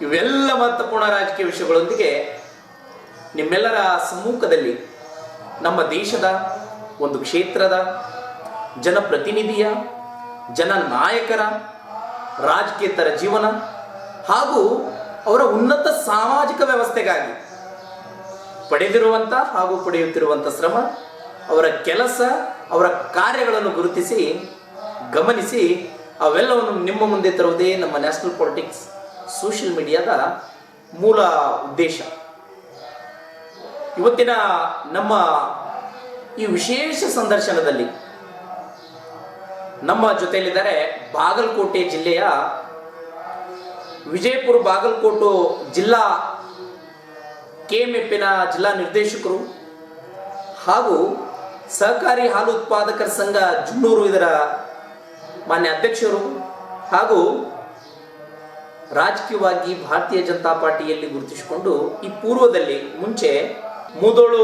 ಇವೆಲ್ಲ ಮಹತ್ವಪೂರ್ಣ ರಾಜಕೀಯ ವಿಷಯಗಳೊಂದಿಗೆ ನಿಮ್ಮೆಲ್ಲರ ಸಮ್ಮುಖದಲ್ಲಿ ನಮ್ಮ ದೇಶದ ಒಂದು ಕ್ಷೇತ್ರದ ಜನಪ್ರತಿನಿಧಿಯ, ಜನನಾಯಕರ ರಾಜಕೀಯತರ ಜೀವನ ಹಾಗೂ ಅವರ ಉನ್ನತ ಸಾಮಾಜಿಕ ವ್ಯವಸ್ಥೆಗಾಗಿ ಪಡೆದಿರುವಂಥ ಹಾಗೂ ಪಡೆಯುತ್ತಿರುವಂಥ ಶ್ರಮ, ಅವರ ಕೆಲಸ, ಅವರ ಕಾರ್ಯಗಳನ್ನು ಗುರುತಿಸಿ, ಗಮನಿಸಿ ಅವೆಲ್ಲವನ್ನು ನಿಮ್ಮ ಮುಂದೆ ತರುವುದೇ ನಮ್ಮ ನ್ಯಾಷನಲ್ ಪಾಲಿಟಿಕ್ಸ್ ಸೋಷಿಯಲ್ ಮೀಡಿಯಾದ ಮೂಲ ಉದ್ದೇಶ. ಇವತ್ತಿನ ನಮ್ಮ ಈ ವಿಶೇಷ ಸಂದರ್ಶನದಲ್ಲಿ ನಮ್ಮ ಜೊತೆಯಲ್ಲಿದ್ದಾರೆ ಬಾಗಲಕೋಟೆ ಜಿಲ್ಲೆಯ ವಿಜಯಪುರ ಬಾಗಲಕೋಟು ಜಿಲ್ಲಾ ಕೆಎಂಎಫ್ನ ಜಿಲ್ಲಾ ನಿರ್ದೇಶಕರು ಹಾಗೂ ಸಹಕಾರಿ ಹಾಲು ಉತ್ಪಾದಕರ ಸಂಘ ಜುನ್ನೂರು ಇದರ ಮಾನ್ಯ ಅಧ್ಯಕ್ಷರು ಹಾಗೂ ರಾಜಕೀಯವಾಗಿ ಭಾರತೀಯ ಜನತಾ ಪಾರ್ಟಿಯಲ್ಲಿ ಗುರುತಿಸಿಕೊಂಡು ಈ ಪೂರ್ವದಲ್ಲಿ ಮುಂಚೆ ಮೂದೋಳು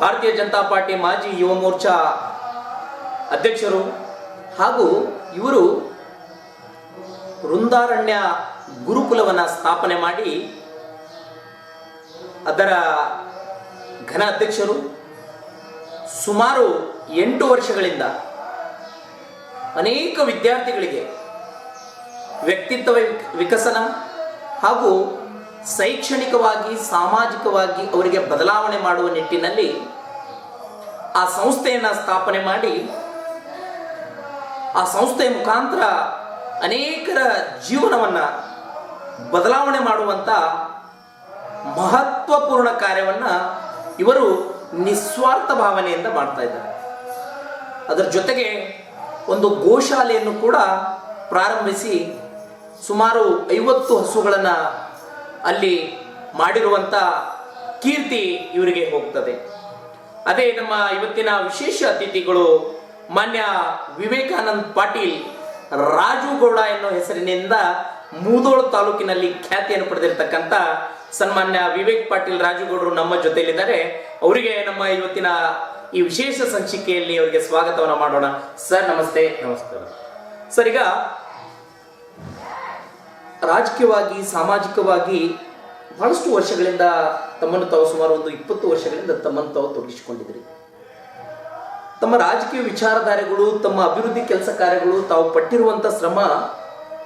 ಭಾರತೀಯ ಜನತಾ ಪಾರ್ಟಿ ಮಾಜಿ ಯುವ ಮೋರ್ಚಾ ಅಧ್ಯಕ್ಷರು ಹಾಗೂ ಇವರು ವೃಂದಾರಣ್ಯ ಗುರುಕುಲವನ್ನು ಸ್ಥಾಪನೆ ಮಾಡಿ ಅದರ ಘನ ಅಧ್ಯಕ್ಷರು ಸುಮಾರು ಎಂಟು ವರ್ಷಗಳಿಂದ ಅನೇಕ ವಿದ್ಯಾರ್ಥಿಗಳಿಗೆ ವ್ಯಕ್ತಿತ್ವ ವಿಕ್- ವಿಕಸನ ಹಾಗೂ ಶೈಕ್ಷಣಿಕವಾಗಿ, ಸಾಮಾಜಿಕವಾಗಿ ಅವರಿಗೆ ಬದಲಾವಣೆ ಮಾಡುವ ನಿಟ್ಟಿನಲ್ಲಿ ಆ ಸಂಸ್ಥೆಯನ್ನು ಸ್ಥಾಪನೆ ಮಾಡಿ, ಆ ಸಂಸ್ಥೆಯ ಮುಖಾಂತರ ಅನೇಕರ ಜೀವನವನ್ನು ಬದಲಾವಣೆ ಮಾಡುವಂಥ ಮಹತ್ವಪೂರ್ಣ ಕಾರ್ಯವನ್ನು ಇವರು ನಿಸ್ವಾರ್ಥ ಭಾವನೆಯಿಂದ ಮಾಡ್ತಾ ಇದ್ದಾರೆ. ಅದರ ಜೊತೆಗೆ ಒಂದು ಗೋಶಾಲೆಯನ್ನು ಕೂಡ ಪ್ರಾರಂಭಿಸಿ ಸುಮಾರು ಐವತ್ತು ಹಸುಗಳನ್ನು ಅಲ್ಲಿ ಮಾಡಿರುವಂಥ ಕೀರ್ತಿ ಇವರಿಗೆ ಹೋಗ್ತದೆ. ಅದೇ ನಮ್ಮ ಇವತ್ತಿನ ವಿಶೇಷ ಅತಿಥಿಗಳು ಮಾನ್ಯ ವಿವೇಕಾನಂದ್ ಪಾಟೀಲ್ ರಾಜುಗೌಡ ಎನ್ನುವ ಹೆಸರಿನಿಂದ ಮೂದೋಳು ತಾಲೂಕಿನಲ್ಲಿ ಖ್ಯಾತಿಯನ್ನು ಪಡೆದಿರತಕ್ಕಂಥ ಸನ್ಮಾನ್ಯ ವಿವೇಕ್ ಪಾಟೀಲ್ ರಾಜುಗೌಡರು ನಮ್ಮ ಜೊತೆಯಲ್ಲಿದ್ದಾರೆ. ಅವರಿಗೆ ನಮ್ಮ ಇವತ್ತಿನ ಈ ವಿಶೇಷ ಸಂಚಿಕೆಯಲ್ಲಿ ಅವರಿಗೆ ಸ್ವಾಗತವನ್ನು ಮಾಡೋಣ. ಸರ್ ನಮಸ್ತೆ. ನಮಸ್ಕಾರ. ಸರ್ ಈಗ ರಾಜಕೀಯವಾಗಿ ಸಾಮಾಜಿಕವಾಗಿ ಬಹಳಷ್ಟು ವರ್ಷಗಳಿಂದ ತಮ್ಮನ್ನು ತಾವು ಸುಮಾರು ಒಂದು ಇಪ್ಪತ್ತು ವರ್ಷಗಳಿಂದ ತಮ್ಮನ್ನು ತಾವು ತೊಡಗಿಸಿಕೊಂಡಿದ್ರಿ ತಮ್ಮ ರಾಜಕೀಯ ವಿಚಾರಧಾರೆಗಳು ತಮ್ಮ ಅಭಿವೃದ್ಧಿ ಕೆಲಸ ಕಾರ್ಯಗಳು ತಾವು ಪಟ್ಟಿರುವಂಥ ಶ್ರಮ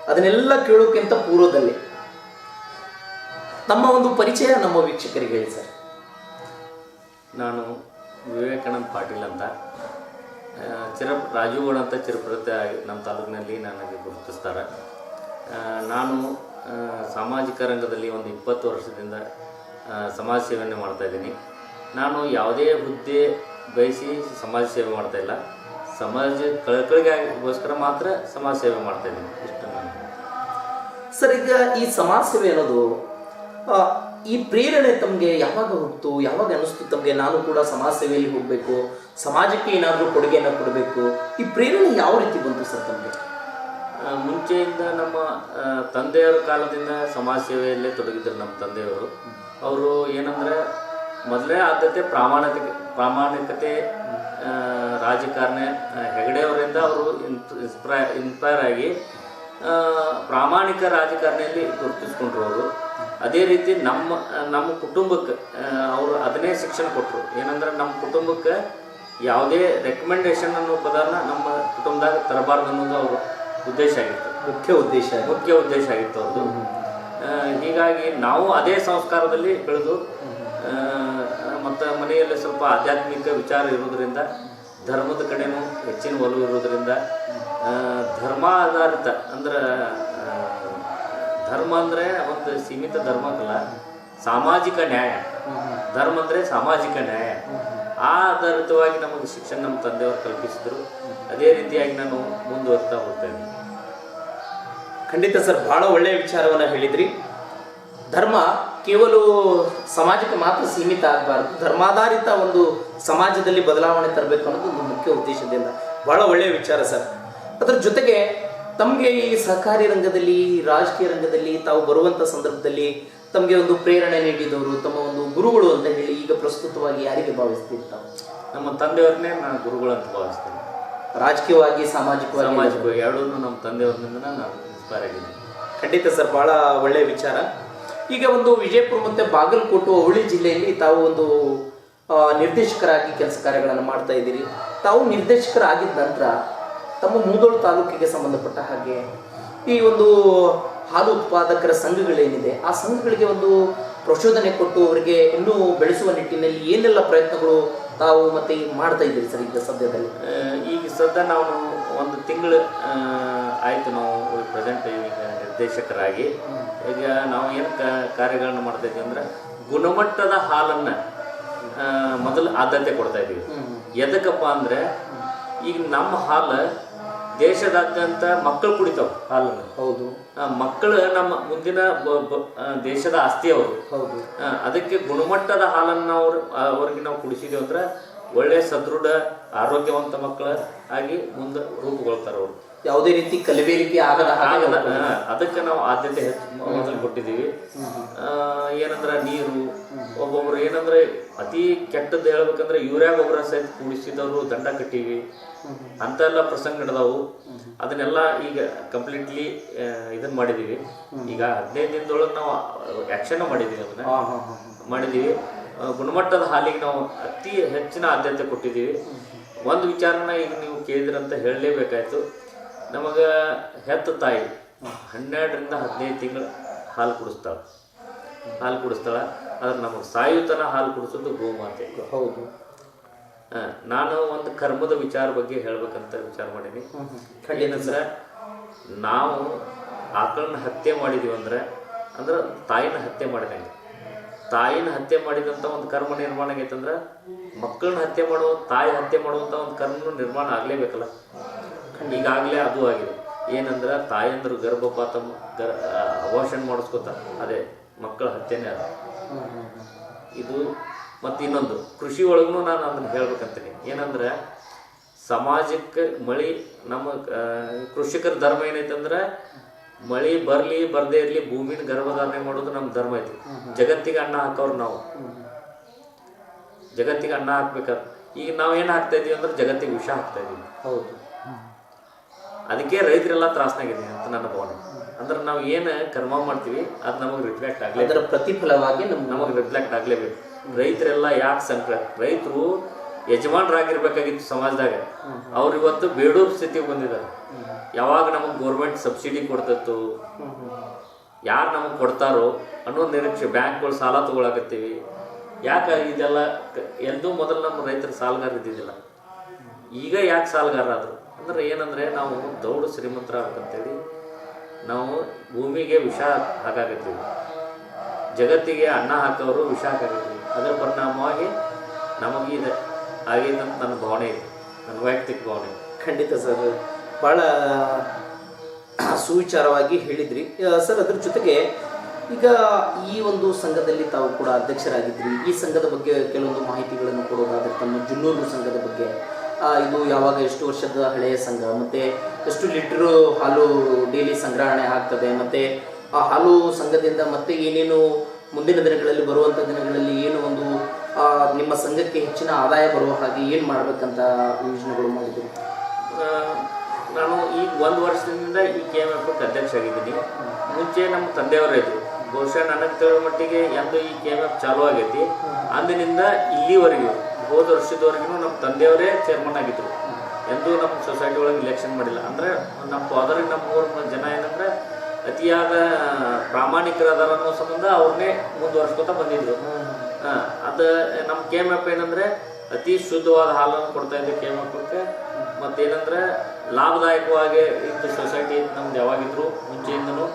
ಅದನ್ನೆಲ್ಲ ಕೇಳೋಕ್ಕಿಂತ ಪೂರ್ವದಲ್ಲಿ. ನಮ್ಮ ಒಂದು ಪರಿಚಯ ನಮ್ಮ ವೀಕ್ಷಕರಿಗೆ ಹೇಳಿ ಸರ್. ನಾನು ವಿವೇಕಾನಂದ ಪಾಟೀಲ್ ಅಂತ. ಆ, ಚಿರ ರಾಜುಗೌಡ ಅಂತ ಚಿರಪುರತೆ ನಮ್ಮ ತಾಲೂಕಿನಲ್ಲಿ ನನಗೆ ಗುರುತಿಸ್ತಾರೆ. ನಾನು ಸಾಮಾಜಿಕ ರಂಗದಲ್ಲಿ ಒಂದು ಇಪ್ಪತ್ತು ವರ್ಷದಿಂದ ಸಮಾಜ ಸೇವೆಯನ್ನು ಮಾಡ್ತಾ ಇದ್ದೀನಿ. ನಾನು ಯಾವುದೇ ಹುದ್ದೆ ಬಯಸಿ ಸಮಾಜ ಸೇವೆ ಮಾಡ್ತಾ ಇಲ್ಲ. ಸಮಾಜ ಕಳಕಳಿಗಾಗಿಗೋಸ್ಕರ ಮಾತ್ರ ಸಮಾಜ ಸೇವೆ ಮಾಡ್ತಾ ಇದ್ದೀನಿ. ಇಷ್ಟು ನಾನು. ಸರ್, ಈಗ ಈ ಸಮಾಜ ಸೇವೆ ಅನ್ನೋದು ಈ ಪ್ರೇರಣೆ ತಮಗೆ ಯಾವಾಗ ಹುಟ್ಟಿತು ಯಾವಾಗ ಅನಿಸ್ತು ತಮಗೆ? ನಾನು ಕೂಡ ಸಮಾಜ ಸೇವೆಯಲ್ಲಿ ಹೋಗಬೇಕು. ಸಮಾಜಕ್ಕೆ ಏನಾದರೂ ಕೊಡುಗೆಯನ್ನು ಕೊಡಬೇಕು. ಈ ಪ್ರೇರಣೆ ಯಾವ ರೀತಿ ಬಂತು ಸರ್ ತಮಗೆ? ಮುಂಚೆಯಿಂದ ನಮ್ಮ ತಂದೆಯವರ ಕಾಲದಿಂದ ಸಮಾಜ ಸೇವೆಯಲ್ಲೇ ತೊಡಗಿದ್ರು ನಮ್ಮ ತಂದೆಯವರು. ಅವರು ಏನಂದರೆ, ಮೊದಲೇ ಆದ್ಯತೆ ಪ್ರಾಮಾಣಿಕ, ಪ್ರಾಮಾಣಿಕತೆ ರಾಜಕಾರಣ ಹೆಗಡೆಯವರಿಂದ ಅವರು ಇನ್ಸ್ಪ್ರೈ, ಇನ್ಸ್ಪೈರ್ ಆಗಿ ಪ್ರಾಮಾಣಿಕ ರಾಜಕಾರಣಿಯಲ್ಲಿ ಗುರುತಿಸ್ಕೊಂಡ್ರು ಅವರು. ಅದೇ ರೀತಿ ನಮ್ಮ ನಮ್ಮ ಕುಟುಂಬಕ್ಕೆ ಅವರು ಅದನ್ನೇ ಶಿಕ್ಷಣ ಕೊಟ್ಟರು ಏನಂದ್ರೆ, ನಮ್ಮ ಕುಟುಂಬಕ್ಕೆ ಯಾವುದೇ ರೆಕಮೆಂಡೇಶನ್ ಅನ್ನೋ ಪದನ ನಮ್ಮ ಕುಟುಂಬದಾಗ ತರಬಾರ್ದು ಅನ್ನೋದು ಅವ್ರ ಉದ್ದೇಶ ಆಗಿತ್ತು. ಮುಖ್ಯ ಉದ್ದೇಶ ಮುಖ್ಯ ಉದ್ದೇಶ ಆಗಿತ್ತು ಅದು. ಹೀಗಾಗಿ ನಾವು ಅದೇ ಸಂಸ್ಕಾರದಲ್ಲಿ ಬೆಳೆದು ಮತ್ತು ಮನೆಯಲ್ಲಿ ಸ್ವಲ್ಪ ಆಧ್ಯಾತ್ಮಿಕ ವಿಚಾರ ಇರೋದರಿಂದ ಧರ್ಮದ ಕಡೆನೂ ಹೆಚ್ಚಿನ ಒಲವು ಇರೋದರಿಂದ ಧರ್ಮ ಆಧಾರಿತ ಅಂದ್ರೆ ಧರ್ಮ ಅಂದರೆ ಒಂದು ಸೀಮಿತ ಧರ್ಮಕ್ಕಲ್ಲ ಸಾಮಾಜಿಕ ನ್ಯಾಯ. ಧರ್ಮ ಅಂದರೆ ಸಾಮಾಜಿಕ ನ್ಯಾಯ. ಆ ಆಧಾರಿತವಾಗಿ ನಮಗೆ ಶಿಕ್ಷಣ ನಮ್ಮ ತಂದೆಯವರು ಕಲ್ಪಿಸಿದ್ರು. ಅದೇ ರೀತಿಯಾಗಿ ನಾನು ಮುಂದುವರ್ತಾ ಹೋಗ್ತೇನೆ ಖಂಡಿತ ಸರ್, ಬಹಳ ಒಳ್ಳೆಯ ವಿಚಾರವನ್ನು ಹೇಳಿದ್ರಿ. ಧರ್ಮ ಕೇವಲ ಸಮಾಜಕ್ಕೆ ಮಾತ್ರ ಸೀಮಿತ ಆಗಬಾರ್ದು. ಧರ್ಮಾಧಾರಿತ ಒಂದು ಸಮಾಜದಲ್ಲಿ ಬದಲಾವಣೆ ತರಬೇಕು ಅನ್ನೋದು ಒಂದು ಮುಖ್ಯ ಉದ್ದೇಶದಿಂದ. ಬಹಳ ಒಳ್ಳೆಯ ವಿಚಾರ ಸರ್. ಅದರ ಜೊತೆಗೆ, ತಮಗೆ ಈ ಸಹಕಾರಿ ರಂಗದಲ್ಲಿ, ರಾಜಕೀಯ ರಂಗದಲ್ಲಿ ತಾವು ಬರುವಂಥ ಸಂದರ್ಭದಲ್ಲಿ ತಮಗೆ ಒಂದು ಪ್ರೇರಣೆ ನೀಡಿದವರು ತಮ್ಮ ಒಂದು ಗುರುಗಳು ಅಂತ ಹೇಳಿ ಈಗ ಪ್ರಸ್ತುತವಾಗಿ ಯಾರಿಗೆ ಭಾವಿಸ್ತಿರ್ತಾವೆ ನಮ್ಮ ತಂದೆಯವ್ರನ್ನೇ ನಾನು ಗುರುಗಳು ಅಂತ ಭಾವಿಸ್ತೇನೆ. ರಾಜಕೀಯವಾಗಿ ಸಾಮಾಜಿಕವಾಗಿ? ಸಾಮಾಜಿಕವಾಗಿ ಎರಡೂ ನಮ್ಮ ತಂದೆಯವ್ರನಿಂದ ನಾನು ಇನ್ಸ್ಪೈರ್ ಆಗಿದ್ದೀನಿ. ಖಂಡಿತ ಸರ್ ಬಹಳ ಒಳ್ಳೆಯ ವಿಚಾರ. ಈಗ ಒಂದು ವಿಜಯಪುರ ಮತ್ತು ಬಾಗಲಕೋಟು ಅವಳಿ ಜಿಲ್ಲೆಯಲ್ಲಿ ತಾವು ಒಂದು ನಿರ್ದೇಶಕರಾಗಿ ಕೆಲಸ ಕಾರ್ಯಗಳನ್ನು ಮಾಡ್ತಾ ಇದ್ದೀರಿ. ತಾವು ನಿರ್ದೇಶಕರಾಗಿದ್ದ ನಂತರ ತಮ್ಮ ಮೂದೋಳು ತಾಲೂಕಿಗೆ ಸಂಬಂಧಪಟ್ಟ ಹಾಗೆ ಈ ಒಂದು ಹಾಲು ಉತ್ಪಾದಕರ ಸಂಘಗಳೇನಿದೆ ಆ ಸಂಘಗಳಿಗೆ ಒಂದು ಪ್ರಚೋದನೆ ಕೊಟ್ಟು ಅವರಿಗೆ ಇನ್ನೂ ಬೆಳೆಸುವ ನಿಟ್ಟಿನಲ್ಲಿ ಏನೆಲ್ಲ ಪ್ರಯತ್ನಗಳು ತಾವು ಮತ್ತೆ ಈಗ ಮಾಡ್ತಾ ಇದ್ದೀರಿ ಸರ್ ಈಗ ಸದ್ಯದಲ್ಲಿ? ಈಗ ಸದ್ಯ ನಾವು ಒಂದು ತಿಂಗಳು ಆಯಿತು ನಾವು ಪ್ರೆಸೆಂಟ್ ಈಗ ನಿರ್ದೇಶಕರಾಗಿ. ಈಗ ನಾವು ಏನು ಕಾರ್ಯಗಳನ್ನು ಮಾಡ್ತಾ ಇದ್ದೀವಿ ಅಂದ್ರೆ ಗುಣಮಟ್ಟದ ಹಾಲನ್ನು ಮೊದಲು ಆದ್ಯತೆ ಕೊಡ್ತಾ ಇದ್ದೀವಿ. ಎದಕ್ಕಪ್ಪ ಅಂದರೆ ಈಗ ನಮ್ಮ ಹಾಲು ದೇಶದಾದ್ಯಂತ ಮಕ್ಕಳು ಕುಡಿತಾವೆ ಹಾಲನ್ನು. ಹೌದು. ಮಕ್ಕಳು ನಮ್ಮ ಮುಂದಿನ ದೇಶದ ಆಸ್ತಿ ಅವರು. ಹೌದು. ಅದಕ್ಕೆ ಗುಣಮಟ್ಟದ ಹಾಲನ್ನು ಅವ್ರು ಅವ್ರಿಗೆ ನಾವು ಕುಡಿಸಿದೀವಿ ಅಂದ್ರೆ ಒಳ್ಳೆ ಸದೃಢ ಆರೋಗ್ಯವಂತ ಮಕ್ಕಳ ಆಗಿ ಮುಂದೆ ರೂಪುಗೊಳ್ತಾರೆ ಅವರು. ಯಾವುದೇ ರೀತಿ ಕಲಬೇರಿಕೆ ಆಗದ ಅದಕ್ಕೆ ನಾವು ಆದ್ಯತೆ ಹೆಚ್ಚು ಮೊದಲು ಕೊಟ್ಟಿದ್ದೀವಿ. ಆ, ಏನಂದ್ರೆ ನೀರು ಒಬ್ಬೊಬ್ರು ಏನಂದ್ರೆ ಅತಿ ಕೆಟ್ಟದ್ದು ಹೇಳ್ಬೇಕಂದ್ರೆ ಯೂರಿಯಾ ಗೊಬ್ಬರ ಸಹಿತ ಕೂಡಿಸಿದವರು ದಂಡ ಕಟ್ಟಿವಿ. ಅಂತೆಲ್ಲ ಪ್ರಸಂಗ ನಡೆದವು. ಅದನ್ನೆಲ್ಲ ಈಗ ಕಂಪ್ಲೀಟ್ಲಿ ಇದನ್ನ ಮಾಡಿದೀವಿ. ಈಗ ಹದಿನೈದು ದಿನದೊಳಗೆ ನಾವು ಆಕ್ಷನ್ ಮಾಡಿದೀವಿ ಅದನ್ನ. ಆ, ಗುಣಮಟ್ಟದ ಹಾಲಿಗೆ ನಾವು ಅತಿ ಹೆಚ್ಚಿನ ಆದ್ಯತೆ ಕೊಟ್ಟಿದ್ದೀವಿ. ಒಂದು ವಿಚಾರನ ಈಗ ನೀವು ಕೇಳಿದ್ರಂತ ಹೇಳಲೇಬೇಕಾಯ್ತು. ನಮಗೆ ಹೆತ್ತ ತಾಯಿ ಹನ್ನೆರಡರಿಂದ ಹದಿನೈದು ತಿಂಗಳು ಹಾಲು ಕುಡಿಸ್ತಾಳೆ. ಹಾಲು ಕುಡಿಸ್ತಾಳೆ. ಆದ್ರೆ ನಮಗೆ ಸಾಯುತನ ಹಾಲು ಕುಡಿಸೋದು ಗೋಮಾತೆ. ಹೌದು. ನಾನು ಒಂದು ಕರ್ಮದ ವಿಚಾರ ಬಗ್ಗೆ ಹೇಳ್ಬೇಕಂತ ವಿಚಾರ ಮಾಡೀನಿ. ಏನಂದ್ರೆ ನಾವು ಆಕಳನ್ನ ಹತ್ಯೆ ಮಾಡಿದೀವಿ ಅಂದ್ರೆ ಅಂದ್ರೆ ತಾಯಿನ ಹತ್ಯೆ ಮಾಡಿದಂಗೆ ತಾಯಿನ ಹತ್ಯೆ ಮಾಡಿದಂಥ ಒಂದು ಕರ್ಮ ನಿರ್ಮಾಣ ಆಗೈತಂದ್ರೆ ಮಕ್ಕಳನ್ನ ಹತ್ಯೆ ಮಾಡುವ ತಾಯಿ ಹತ್ಯೆ ಮಾಡುವಂಥ ಒಂದು ಕರ್ಮ ನಿರ್ಮಾಣ ಆಗಲೇಬೇಕಲ್ಲ. ಈಗಾಗಲೇ ಅದು ಆಗಿದೆ. ಏನಂದ್ರೆ ತಾಯಂದ್ರು ಗರ್ಭಪಾತ ಗರ್ ಅಬೋಷನ್ ಮಾಡಿಸ್ಕೊತ ಅದೇ ಮಕ್ಕಳ ಹತ್ಯೆನೇ ಅದು. ಇದು ಮತ್ತು ಇನ್ನೊಂದು. ಕೃಷಿ ಒಳಗೂ ನಾನು ಅದನ್ನು ಹೇಳ್ಬೇಕಂತೀನಿ. ಏನಂದ್ರೆ ಸಮಾಜಕ್ಕೆ ಮಳಿ ನಮ್ಮ ಕೃಷಿಕರ ಧರ್ಮ ಏನೈತಂದ್ರೆ ಮಳಿ ಬರಲಿ ಬರದೇ ಇರಲಿ ಭೂಮಿನ ಗರ್ಭಧಾರಣೆ ಮಾಡೋದು ನಮ್ಮ ಧರ್ಮ ಐತಿ. ಜಗತ್ತಿಗೆ ಅನ್ನ ಹಾಕೋರು ನಾವು. ಜಗತ್ತಿಗೆ ಅನ್ನ ಹಾಕ್ಬೇಕಾದ್ರೆ ಈಗ ನಾವು ಏನು ಹಾಕ್ತಾ ಇದೀವಿ ಅಂದ್ರೆ ಜಗತ್ತಿಗೆ ವಿಷ ಹಾಕ್ತಾ ಇದೀವಿ. ಹೌದು. ಅದಕ್ಕೆ ರೈತರೆಲ್ಲ ತ್ರಾಸನಾಗಿದೆ ಅಂತ ನನ್ನ ಭಾವನೆ. ಅಂದ್ರೆ ನಾವು ಏನು ಕರ್ಮ ಮಾಡ್ತೀವಿ ಅದು ನಮಗೆ ರಿಫ್ಲೆಕ್ಟ್ ಆಗಲಿ ಅದರ ಪ್ರತಿಫಲವಾಗಿ ನಮ್ಗೆ ನಮಗೆ ರಿಫ್ಲೆಕ್ಟ್ ಆಗಲೇಬೇಕು. ರೈತರೆಲ್ಲ ಯಾಕೆ ಸಂಕಟ? ರೈತರು ಯಜಮಾನರಾಗಿರ್ಬೇಕಾಗಿತ್ತು ಸಮಾಜದಾಗ. ಅವ್ರು ಇವತ್ತು ಬೇಡೂರ್ ಸ್ಥಿತಿಗೆ ಬಂದಿದ್ದಾರೆ ಯಾವಾಗ ನಮಗೆ ಗೌರ್ಮೆಂಟ್ ಸಬ್ಸಿಡಿ ಕೊಡ್ತಿತ್ತು ಯಾರು ನಮಗೆ ಕೊಡ್ತಾರೋ ಅನ್ನೋ ನಿರೀಕ್ಷೆ ಬ್ಯಾಂಕ್ಗಳು ಸಾಲ ತಗೊಳಕತ್ತೀವಿ. ಯಾಕೆ ಇದೆಲ್ಲ ಎಂದೂ ಮೊದಲು ನಮ್ಮ ರೈತರ ಸಾಲಗಾರ ಇದ್ದಿದ್ದಿಲ್ಲ. ಈಗ ಯಾಕೆ ಸಾಲಗಾರ ಆದರು ಅಂದ್ರೆ ಏನಂದ್ರೆ ನಾವು ದೌಡು ಅಂತೇಳಿ ನಾವು ಭೂಮಿಗೆ ವಿಷ ಹಾಕಾಕತ್ತೀವಿ. ಜಗತ್ತಿಗೆ ಅನ್ನ ಹಾಕೋರು ವಿಷ ಹಾಕಾಕತ್ತೀವಿ. ಅದರ ಪರಿಣಾಮವಾಗಿ ನಮಗೆ ಇದೆ. ಆಗೈತೆ ನನ್ನ ಭಾವನೆ ಇದೆ. ನನ್ನ ವೈಯಕ್ತಿಕ ಭಾವನೆ ಖಂಡಿತ ಸರ್. ಭಾಳ ಸುವಿಚಾರವಾಗಿ ಹೇಳಿದ್ರಿ. ಸರ್, ಅದ್ರ ಜೊತೆಗೆ ಈಗ ಈ ಒಂದು ಸಂಘದಲ್ಲಿ ತಾವು ಕೂಡ ಅಧ್ಯಕ್ಷರಾಗಿದ್ರಿ. ಈ ಸಂಘದ ಬಗ್ಗೆ ಕೆಲವೊಂದು ಮಾಹಿತಿಗಳನ್ನು ಕೊಡೋದಾದ್ರೆ ತಮ್ಮ ಜುನ್ನೂರು ಸಂಘದ ಬಗ್ಗೆ. ಇದು ಯಾವಾಗ ಎಷ್ಟು ವರ್ಷದ ಹಳೆಯ ಸಂಘ? ಮತ್ತೆ ಎಷ್ಟು ಲೀಟ್ರು ಹಾಲು ಡೈಲಿ ಸಂಗ್ರಹಣೆ ಆಗ್ತದೆ? ಮತ್ತೆ ಆ ಹಾಲು ಸಂಘದಿಂದ ಮತ್ತೆ ಏನೇನು ಮುಂದಿನ ದಿನಗಳಲ್ಲಿ ಬರುವಂಥ ದಿನಗಳಲ್ಲಿ ಏನು ಒಂದು ನಿಮ್ಮ ಸಂಘಕ್ಕೆ ಹೆಚ್ಚಿನ ಆದಾಯ ಬರುವ ಹಾಗೆ ಏನು ಮಾಡಬೇಕಂತ ಯೋಜನೆಗಳು ಮಾಡಿದ್ರು ನಾನು ಈ ಒಂದು ವರ್ಷದಿಂದ ಈ ಕೆ ಎಂ ಎಫ್ ಅಧ್ಯಕ್ಷ ಆಗಿದ್ದೀನಿ ಮುಂಚೆ ನಮ್ಮ ತಂದೆಯವರೇ ಇದ್ರು. ಬಹುಶಃ ನನಗೆ ತಿಳಿದ ಮಟ್ಟಿಗೆ ಎಂದು ಈ ಕೆ ಎಂ ಎಫ್ ಚಾಲೂ ಆಗೈತಿ ಅಂದಿನಿಂದ ಇಲ್ಲಿವರೆಗೂ ಹೋದ ವರ್ಷದವರೆಗೂ ನಮ್ಮ ತಂದೆಯವರೇ ಚೇರ್ಮನ್ ಆಗಿದ್ರು. ಎಂದೂ ನಮ್ಮ ಸೊಸೈಟಿ ಒಳಗೆ ಇಲೆಕ್ಷನ್ ಮಾಡಿಲ್ಲ. ಅಂದರೆ ನಮ್ಮ ಫಾದರಿಗೆ ನಮ್ಮ ಜನ ಏನಂದ್ರೆ ಅತಿಯಾದ ಪ್ರಾಮಾಣಿಕರದಾರ ಅನ್ನೋ ಸಂಬಂಧ ಅವ್ರನ್ನೇ ಮುಂದುವರ್ಸ್ಕೊತಾ ಬಂದಿದ್ರು. ಹಾಂ ಅದು ನಮ್ಮ ಕೆ ಎಂ ಎಫ್ ಏನಂದರೆ ಅತಿ ಶುದ್ಧವಾದ ಹಾಲನ್ನು ಕೊಡ್ತಾ ಇದ್ದೆ ಕೆ ಎಂ ಎಫ್ಗೆ ಮತ್ತೇನಂದರೆ ಲಾಭದಾಯಕವಾಗಿ ಇದ್ದ ಸೊಸೈಟಿ ನಮ್ದು ಯಾವಾಗಿದ್ರು ಮುಂಚೆಯಿಂದನೂ.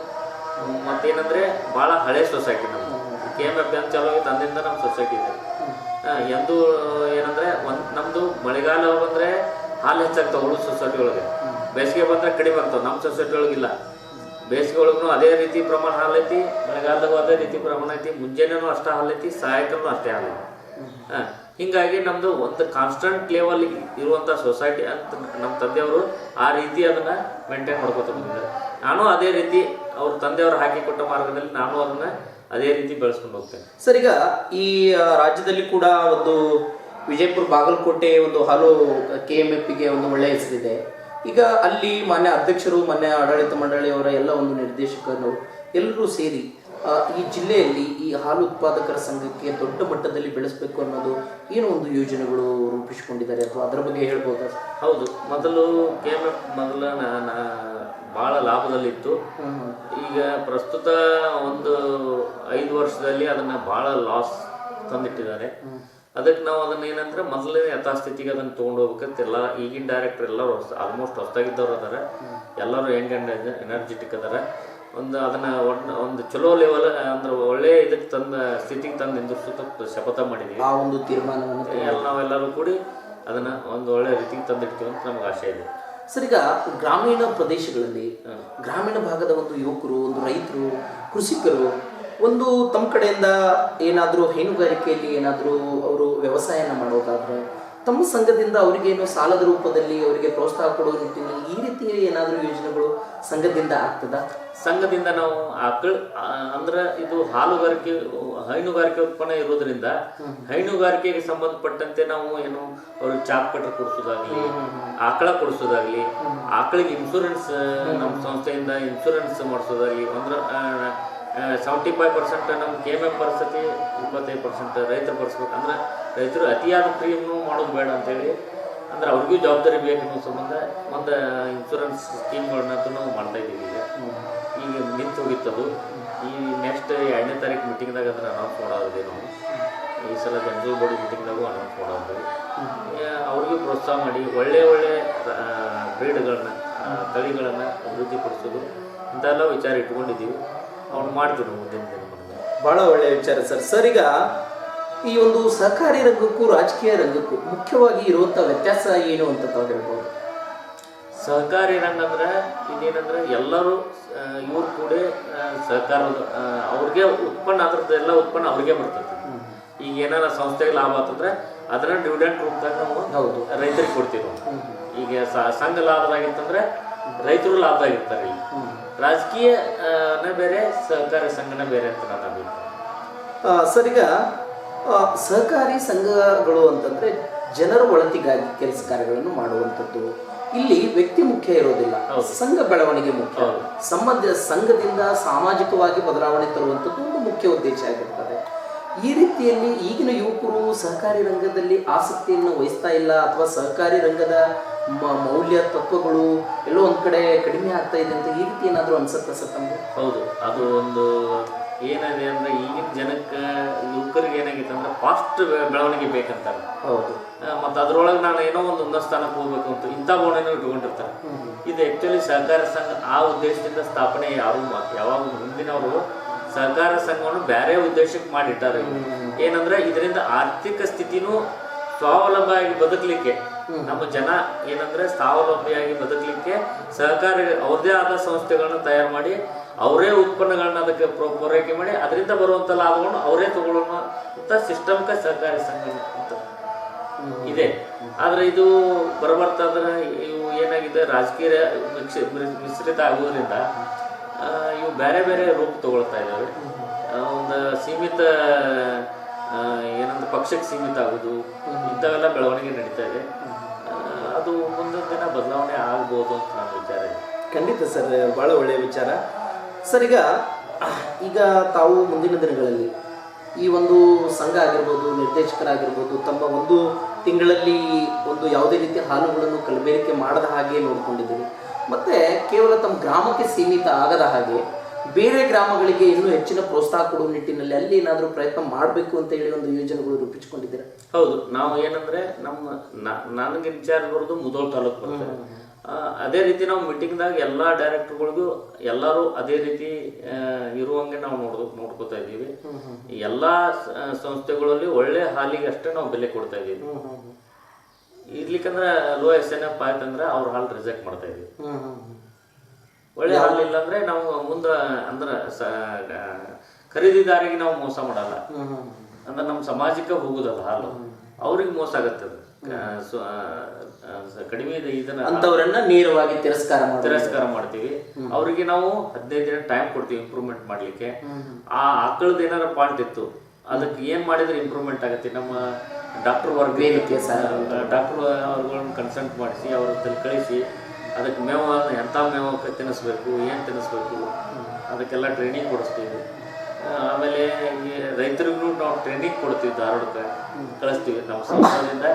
ಮತ್ತೇನಂದರೆ ಭಾಳ ಹಳೆ ಸೊಸೈಟಿ ನಮ್ಮ ಕೆ ಎಂ ಎಫ್ ಅಂತ ಚಾಲೋ ಆಗಿತ್ತು ನಮ್ಮ ಸೊಸೈಟಿ ಇದೆ. ಎಂದು, ಏನಂದ್ರೆ, ಒಂದು ನಮ್ಮದು ಮಳೆಗಾಲ ಬಂದರೆ ಹಾಲು ಹೆಚ್ಚಾಗ್ತಾವ ಉಳು ಸೊಸೈಟಿ ಒಳಗೆ. ಬೇಸಿಗೆ ಬಂದ್ರೆ ಕಡಿಮೆ ಆಗ್ತಾವ ನಮ್ಮ ಸೊಸೈಟಿ ಒಳಗಿಲ್ಲ ಬೇಸಿಗೆ ಒಳಗೂ ಅದೇ ರೀತಿ ಪ್ರಮಾಣ ಹಾಲೈತಿ ಮಳೆಗಾಲದಾಗ ಅದೇ ರೀತಿ ಪ್ರಮಾಣ ಐತಿ, ಮುಂಜಾನೆನು ಅಷ್ಟೇ ಹಾಲೈತಿ ಸಾಯಂಕಾಲನೂ ಅಷ್ಟೇ ಹಾಲೈತಿ ಹಿಂಗಾಗಿ ನಮ್ದು ಒಂದು ಕಾನ್ಸ್ಟಂಟ್ ಲೆವೆಲ್ ಇರುವಂತ ಸೊಸೈಟಿ ಅಂತ ನಮ್ಮ ತಂದೆಯವರು ಆ ರೀತಿ ಅದನ್ನ ಮೇಂಟೈನ್ ಮಾಡ್ಕೊತ ಬಂದಿದ್ದಾರೆ ನಾನು ಅದೇ ರೀತಿ ಅವ್ರ ತಂದೆಯವರು ಹಾಕಿ ಕೊಟ್ಟ ಮಾರ್ಗದಲ್ಲಿ ನಾನು ಅದನ್ನ ಅದೇ ರೀತಿ ಬೆಳೆಸ್ಕೊಂಡು ಹೋಗ್ತೇನೆ. ಸರ್, ಈಗ ಈ ರಾಜ್ಯದಲ್ಲಿ ಕೂಡ ಒಂದು ವಿಜಯಪುರ ಬಾಗಲಕೋಟೆ ಒಂದು ಹಾಲು ಕೆ ಎಂ ಎಫ್ಗೆ ಒಂದು ಒಳ್ಳೆಯ ಹೆಸರಿದೆ. ಈಗ ಅಲ್ಲಿ ಮಾನ್ಯ ಅಧ್ಯಕ್ಷರು, ಮಾನ್ಯ ಆಡಳಿತ ಮಂಡಳಿಯವರ ಎಲ್ಲ ಒಂದು ನಿರ್ದೇಶಕರು ಎಲ್ಲರೂ ಸೇರಿ ಈ ಜಿಲ್ಲೆಯಲ್ಲಿ ಈ ಹಾಲು ಉತ್ಪಾದಕರ ಸಂಘಕ್ಕೆ ದೊಡ್ಡ ಮಟ್ಟದಲ್ಲಿ ಬೆಳೆಸಬೇಕು ಅನ್ನೋದು ಏನು ಒಂದು ಯೋಜನೆಗಳು ರೂಪಿಸಿಕೊಂಡಿದ್ದಾರೆ ಅಥವಾ ಅದರ ಬಗ್ಗೆ ಹೇಳ್ಬೋದಾ? ಹೌದು. ಮೊದಲು ಕೆ ಎಂ ಎಫ್ ಮೊದಲ ಭಾಳ ಲಾಭದಲ್ಲಿತ್ತು. ಈಗ ಪ್ರಸ್ತುತ ಒಂದು ಐದು ವರ್ಷದಲ್ಲಿ ಅದನ್ನ ಭಾಳ ಲಾಸ್ ತಂದಿಟ್ಟಿದ್ದಾರೆ. ಅದಕ್ಕೆ ನಾವು ಅದನ್ನ ಏನಂದ್ರೆ ಮೊದಲನೇ ಯಥಾಸ್ಥಿತಿಗೆ ಅದನ್ನ ತೊಗೊಂಡು ಹೋಗ್ಬೇಕಂತ ಎಲ್ಲ ಈಗಿನ ಡೈರೆಕ್ಟರ್ ಎಲ್ಲರೂ ಆಲ್ಮೋಸ್ಟ್ ಹೊಸದಾಗಿದ್ದವ್ರು ಅದಾರ. ಎಲ್ಲರೂ ಯಂಗ್ ಅಂಡ್ ಎನರ್ಜೆಟಿಕ್ ಅದಾರ. ಒಂದು ಅದನ್ನು ಒಂದು ಒಂದು ಚಲೋ ಲೆವೆಲ್ ಅಂದ್ರೆ ಒಳ್ಳೆ ಇದಕ್ಕೆ ತಂದ ಸ್ಥಿತಿಗೆ ತಂದು ನಿಂದಿರ್ಸುತ್ತ ಶಪಥ ಮಾಡಿದ್ದೀವಿ ಆ ಒಂದು ತೀರ್ಮಾನವನ್ನು ಎಲ್ಲ ನಾವೆಲ್ಲರೂ ಕೂಡಿ ಅದನ್ನು ಒಂದು ಒಳ್ಳೆ ರೀತಿಗೆ ತಂದಿಡ್ತೀವಿ ಅಂತ ನಮ್ಗೆ ಆಸೆ ಇದೆ. ಸರ್ ಈಗ ಗ್ರಾಮೀಣ ಪ್ರದೇಶಗಳಲ್ಲಿ ಗ್ರಾಮೀಣ ಭಾಗದ ಒಂದು ಯುವಕರು ಒಂದು ರೈತರು ಕೃಷಿಕರು ಒಂದು ತಮ್ಮ ಕಡೆಯಿಂದ ಏನಾದರೂ ಹೈನುಗಾರಿಕೆಯಲ್ಲಿ ಏನಾದರೂ ಅವರು ವ್ಯವಸಾಯನ ಮಾಡೋದಾದ್ರೆ ತಮ್ಮ ಸಂಘದಿಂದ ಅವರಿಗೇನು ಸಾಲದ ರೂಪದಲ್ಲಿ ಅವರಿಗೆ ಪ್ರೋತ್ಸಾಹ ಕೊಡುವ ನಿಟ್ಟಿನಲ್ಲಿ ಈ ರೀತಿ ಏನಾದರೂ ಯೋಜನೆಗಳು ಸಂಘದಿಂದ ಆಗ್ತದ? ಸಂಘದಿಂದ ನಾವು ಆಕಳ ಅಂದ್ರೆ ಇದು ಹಾಲುಗಾರಿಕೆ ಹೈನುಗಾರಿಕೆ ಉತ್ಪನ್ನ ಇರೋದ್ರಿಂದ ಹೈನುಗಾರಿಕೆಗೆ ಸಂಬಂಧಪಟ್ಟಂತೆ ನಾವು ಏನು ಅವ್ರ ಚಾಪ್ ಕಟ್ರ್ ಕೊಡಿಸೋದಾಗ್ಲಿ ಆಕಳ ಕೊಡಿಸೋದಾಗ್ಲಿ ಆಕಳಿಗೆ ಇನ್ಶೂರೆನ್ಸ್ ನಮ್ಮ ಸಂಸ್ಥೆಯಿಂದ ಇನ್ಶೂರೆನ್ಸ್ ಮಾಡಿಸೋದಾಗ್ಲಿ ಅಂದ್ರೆ ಸೆವೆಂಟಿ ಫೈವ್ ಪರ್ಸೆಂಟ್ ನಮ್ಮ ಕೆ ಎಂ ಎಫ್ ಪರಿಸ್ಥಿತಿ ಇಪ್ಪತ್ತೈದು ಪರ್ಸೆಂಟ್ ರೈತರು ಬರ್ಸ್ಬೇಕು ಅಂದ್ರೆ ರೈತರು ಅತಿಯಾದ ಪ್ರೀಮಿಯಮ್ ಮಾಡೋದು ಬೇಡ ಅಂತೇಳಿ ಅಂದ್ರೆ ಅವ್ರಿಗೂ ಜವಾಬ್ದಾರಿ ಬೇಕು ಅನ್ನೋ ಸಂಬಂಧ ಒಂದು ಇನ್ಶೂರೆನ್ಸ್ ಸ್ಕೀಮ್ಗಳನ್ನ ನಾವು ಮಾಡ್ತಾ ಇದ್ದೀವಿ ಈಗ. ಈಗ ನಿಂತು ಹೋಗಿತ್ತದು. ಈ ನೆಕ್ಸ್ಟ್ ಎರಡನೇ ತಾರೀಕು ಮೀಟಿಂಗ್ದಾಗ ಅದನ್ನ ಅನೌನ್ಸ್ ಮಾಡೋದಿದೆ ನಾವು. ಈ ಸಲ ಜನರಲ್ ಬಾಡಿ ಮೀಟಿಂಗ್ದಾಗೂ ಅನೌನ್ಸ್ ಮಾಡೋದು. ಅವ್ರಿಗೂ ಪ್ರೋತ್ಸಾಹ ಮಾಡಿ ಒಳ್ಳೆ ಒಳ್ಳೆ ಬ್ರೀಡ್ಗಳನ್ನ ತಳಿಗಳನ್ನು ಅಭಿವೃದ್ಧಿಪಡಿಸೋದು ಇಂಥೆಲ್ಲ ವಿಚಾರ ಇಟ್ಕೊಂಡಿದ್ದೀವಿ. ಅವ್ನು ಮಾಡ್ತೀವಿ ನಾವು ಮುಂದಿನ ದಿನಮಾನದಲ್ಲಿ ಬಹಳ ಒಳ್ಳೆಯ ವಿಚಾರ ಸರ್. ಸರ್ ಈಗ ಈ ಒಂದು ಸಹಕಾರಿ ರಂಗಕ್ಕೂ ರಾಜಕೀಯ ರಂಗಕ್ಕೂ ಮುಖ್ಯವಾಗಿ ಇರುವಂಥ ವ್ಯತ್ಯಾಸ ಏನು ಅಂತ ತಾವು ಹೇಳ್ಬೋದು? ಸಹಕಾರಿ ರಂಗ ಅಂದ್ರೆ ಇದೇನಂದ್ರೆ ಎಲ್ಲರೂ ಇವ್ರು ಕೂಡ ಸಹಕಾರದ ಆ, ಅವ್ರಿಗೆ ಉತ್ಪನ್ನ ಅದ್ರದ್ದು ಎಲ್ಲ ಉತ್ಪನ್ನ ಅವ್ರಿಗೆ ಬರ್ತೈತಿ. ಈಗ ಏನಾರ ಸಂಸ್ಥೆಗೆ ಲಾಭ ಆತಂದ್ರೆ ಅದನ್ನ ಡಿವಿಡೆಂಟ್ ರೂಪದಾಗ ನಾವು ಹೌದು. ರೈತರಿಗೆ ಕೊಡ್ತೀವಿ. ಈಗ ಸಂಘ ಲಾಭದಾಗಿತ್ತಂದ್ರೆ ರೈತರು ಲಾಭದಾಗಿರ್ತಾರೆ ಇಲ್ಲಿ ರಾಜಕೀಯ ನೇ ಬೇರೆ ಸಹಕಾರ ಸಂಘನ ಬೇರೆ ಅಂತ ನನ್ನ ಅಭಿಪ್ರಾಯ. ಸರ್ ಈಗ ಸಹಕಾರಿ ಸಂಘಗಳು ಅಂತಂದ್ರೆ ಜನರ ಒಳತಿಗಾಗಿ ಕೆಲಸ ಕಾರ್ಯಗಳನ್ನು ಮಾಡುವಂಥದ್ದು. ಇಲ್ಲಿ ವ್ಯಕ್ತಿ ಮುಖ್ಯ ಇರೋದಿಲ್ಲ ಸಂಘ ಬೆಳವಣಿಗೆ ಮುಖ್ಯ. ಸಂಬಂಧ ಸಂಘದಿಂದ ಸಾಮಾಜಿಕವಾಗಿ ಬದಲಾವಣೆ ತರುವಂಥದ್ದು ಒಂದು ಮುಖ್ಯ ಉದ್ದೇಶ ಆಗಿರ್ತದೆ. ಈ ರೀತಿಯಲ್ಲಿ ಈಗಿನ ಯುವಕರು ಸಹಕಾರಿ ರಂಗದಲ್ಲಿ ಆಸಕ್ತಿಯನ್ನು ವಹಿಸ್ತಾ ಇಲ್ಲ ಅಥವಾ ಸಹಕಾರಿ ರಂಗದ ಮೌಲ್ಯ ತತ್ವಗಳು ಎಲ್ಲೋ ಒಂದು ಕಡೆ ಕಡಿಮೆ ಆಗ್ತಾ ಇದೆ ಅಂತ ಈ ರೀತಿ ಏನಾದರೂ ಅನ್ಸುತ್ತೆ ಸರ್ ತಮಗೆ? ಹೌದು ಅದು ಒಂದು ಏನಿದೆ ಅಂದ್ರೆ ಈಗಿನ ಜನಕ್ಕೆ ಯುವಕರಿಗೆ ಏನಾಗಿತ್ತು ಅಂದ್ರೆ ಫಾಸ್ಟ್ ಬೆಳವಣಿಗೆ ಬೇಕಂತಾರೆ ಹೌದು. ಮತ್ತು ಅದರೊಳಗೆ ನಾನು ಏನೋ ಒಂದು ಉನ್ನತ ಸ್ಥಾನಕ್ಕೆ ಹೋಗ್ಬೇಕು ಅಂತ ಇಂಥ ಭಾವನೆನೂ ಇಟ್ಕೊಂಡಿರ್ತಾರೆ. ಇದು ಆ್ಯಕ್ಚುಲಿ ಸಹಕಾರ ಸಂಘ ಆ ಉದ್ದೇಶದಿಂದ ಸ್ಥಾಪನೆ ಯಾರು ಯಾವಾಗ ಮುಂದಿನವರು ಸಹಕಾರ ಸಂಘವನ್ನು ಬೇರೆ ಉದ್ದೇಶಕ್ಕೆ ಮಾಡಿಟ್ಟಾರೆ ಏನಂದ್ರೆ ಇದರಿಂದ ಆರ್ಥಿಕ ಸ್ಥಿತಿನೂ ಸ್ವಾವಲಂಬಿಯಾಗಿ ಬದುಕಲಿಕ್ಕೆ. ನಮ್ಮ ಜನ ಏನಂದ್ರೆ ಸ್ವಾವಲಂಬಿಯಾಗಿ ಬದುಕಲಿಕ್ಕೆ ಸಹಕಾರ ಅವ್ರದೇ ಆದ ಸಂಸ್ಥೆಗಳನ್ನ ತಯಾರು ಮಾಡಿ ಅವರೇ ಉತ್ಪನ್ನಗಳನ್ನ ಅದಕ್ಕೆ ಪೂರ- ಪೂರೈಕೆ ಮಾಡಿ ಅದರಿಂದ ಬರುವಂತ ಲಾಭವನ್ನು ಅವರೇ ತಗೊಳ್ಳೋಣ ಅಂತ ಸಿಸ್ಟಮ್ಗೆ ಸಹಕಾರಿ ಸಂಘ ಅಂತ. ಇದೆ. ಆದ್ರೆ ಇದು ಬರಬರ್ತಾ ಅಂದ್ರೆ ಇವು ಏನಾಗಿದೆ ರಾಜಕೀಯ ಮಿಶ್ರಿತ ಆಗುವುದರಿಂದ ಆ, ಇವು ಬೇರೆ ಬೇರೆ ರೂಪ ತಗೊಳ್ತಾ ಇದ್ದಾವೆ ಒಂದು ಸೀಮಿತ ಏನೊಂದು ಪಕ್ಷಕ್ಕೆ ಸೀಮಿತ ಆಗೋದು, ಇಂಥವೆಲ್ಲ ಬೆಳವಣಿಗೆ ನಡೀತಾ ಇದೆ. ಅದು ಮುಂದಿನ ದಿನ ಬದಲಾವಣೆ ಆಗ್ಬೋದು ಅಂತ ನನ್ನ ವಿಚಾರ ಇದೆ. ಖಂಡಿತ ಸರ್ ಭಾಳ ಒಳ್ಳೆಯ ವಿಚಾರ. ಸರ್, ಈಗ ಈಗ ತಾವು ಮುಂದಿನ ದಿನಗಳಲ್ಲಿ ಈ ಒಂದು ಸಂಘ ಆಗಿರ್ಬೋದು, ನಿರ್ದೇಶಕರಾಗಿರ್ಬೋದು, ತಮ್ಮ ಒಂದು ತಿಂಗಳಲ್ಲಿ ಒಂದು ಯಾವುದೇ ರೀತಿಯ ಹಾಲುಗಳನ್ನು ಕಲಬೇರಿಕೆ ಮಾಡದ ಹಾಗೆ ನೋಡ್ಕೊಂಡಿದ್ದೀರಿ. ಮತ್ತೆ ಕೇವಲ ತಮ್ಮ ಗ್ರಾಮಕ್ಕೆ ಸೀಮಿತ ಆಗದ ಹಾಗೆ ಬೇರೆ ಗ್ರಾಮಗಳಿಗೆ ಇನ್ನೂ ಹೆಚ್ಚಿನ ಪ್ರೋತ್ಸಾಹ ಕೊಡುವ ನಿಟ್ಟಿನಲ್ಲಿ ಅಲ್ಲಿ ಏನಾದರೂ ಪ್ರಯತ್ನ ಮಾಡಬೇಕು ಅಂತ ಹೇಳಿ ಒಂದು ಯೋಜನೆಗಳು ರೂಪಿಸಿಕೊಂಡಿದ್ದೀರಾ? ಹೌದು. ನಾವು ಏನಂದ್ರೆ ನಮ್ಮ ನನಗೆ ವಿಚಾರ ಬರೋದು ಮುದೋಳ್ ತಾಲೂಕು ಬರ್ತದೆ. ಅದೇ ರೀತಿ ನಾವು ಮೀಟಿಂಗ್ದಾಗ ಎಲ್ಲ ಡೈರೆಕ್ಟರ್ಗಳಿಗೂ ಎಲ್ಲರೂ ಅದೇ ರೀತಿ ಇರುವಂಗೆ ನಾವು ನೋಡ್ ನೋಡ್ಕೋತಾ ಇದ್ದೀವಿ. ಎಲ್ಲ ಸಂಸ್ಥೆಗಳಲ್ಲಿ ಒಳ್ಳೆ ಹಾಲಿಗೆ ಅಷ್ಟೇ ನಾವು ಬೆಲೆ ಕೊಡ್ತಾ ಇದ್ದೀವಿ. ಇರ್ಲಿಕ್ಕಂದ್ರೆ ಲೋ ಎಸ್ ಎನ್ ಎಫ್ ಆಯ್ತಂದ್ರ ಅವ್ರ ಹಾಲ್ ರಿಜೆಕ್ಟ್ ಮಾಡ್ತಾ ಇದ್ವಿ. ಒಳ್ಳೆ ಹಾಲ್ ಇಲ್ಲ ಅಂದ್ರೆ ನಾವು ಮುಂದ ಅಂದ್ರ ಖರೀದಿದಾರಿಗೆ ನಾವು ಮೋಸ ಮಾಡಲ್ಲ. ಅಂದ್ರೆ ನಮ್ಮ ಸಮಾಜಕ್ಕೆ ಹೋಗುದಲ್ಲ ಹಾಲು. ಅವ್ರಿಗೆ ಮೋಸ ಆಗತ್ತೆ ಅದು. ಆ, ಸೊ- ಆ, ಆ, ಸ- ಕಡಿಮೆ ಇದೆ ಇದನ್ನ ಅಂತವರನ್ನ ನೇರವಾಗಿ ತಿರಸ್ಕಾರ ತಿರಸ್ಕಾರ ಮಾಡ್ತೀವಿ. ಅವರಿಗೆ ನಾವು ಹದಿನೈದು ದಿನ ಟೈಮ್ ಕೊಡ್ತೀವಿ ಇಂಪ್ರೂವ್ಮೆಂಟ್ ಮಾಡ್ಲಿಕ್ಕೆ. ಆ ಆಕಳದ ಏನಾರ ಪಾಲ್ಟ್ ಇತ್ತು ಅದಕ್ಕೆ ಏನ್ ಮಾಡಿದ್ರೆ ಇಂಪ್ರೂವ್ಮೆಂಟ್ ಆಗತ್ತೆ? ನಮ್ಮ ಡಾಕ್ಟರ್ ವರ್ಗ ವೇದಿಕೆ ಸಹ ಡಾಕ್ಟರ್ ಅವ್ರುಗಳನ್ನ ಕನ್ಸಲ್ಟ್ ಮಾಡಿಸಿ ಅವ್ರ ಹತ್ರ ಕಳಿಸಿ ಅದಕ್ಕೆ ಮೇವು ಎಂಥ ಮೇವು ತಿನ್ನಿಸ್ಬೇಕು ಏನು ತಿನ್ನಿಸ್ಬೇಕು ಅದಕ್ಕೆಲ್ಲ ಟ್ರೈನಿಂಗ್ ಕೊಡಿಸ್ತೀವಿ. ಆಮೇಲೆ ಈ ರೈತರಿಗೂ ನಾವು ಟ್ರೈನಿಂಗ್ ಕೊಡ್ತೀವಿ ಧಾರವಾಡಕ್ಕೆ ಕಳಿಸ್ತೀವಿ. ನಮ್ಮ ಸಂಸ್ಥೆಯಿಂದ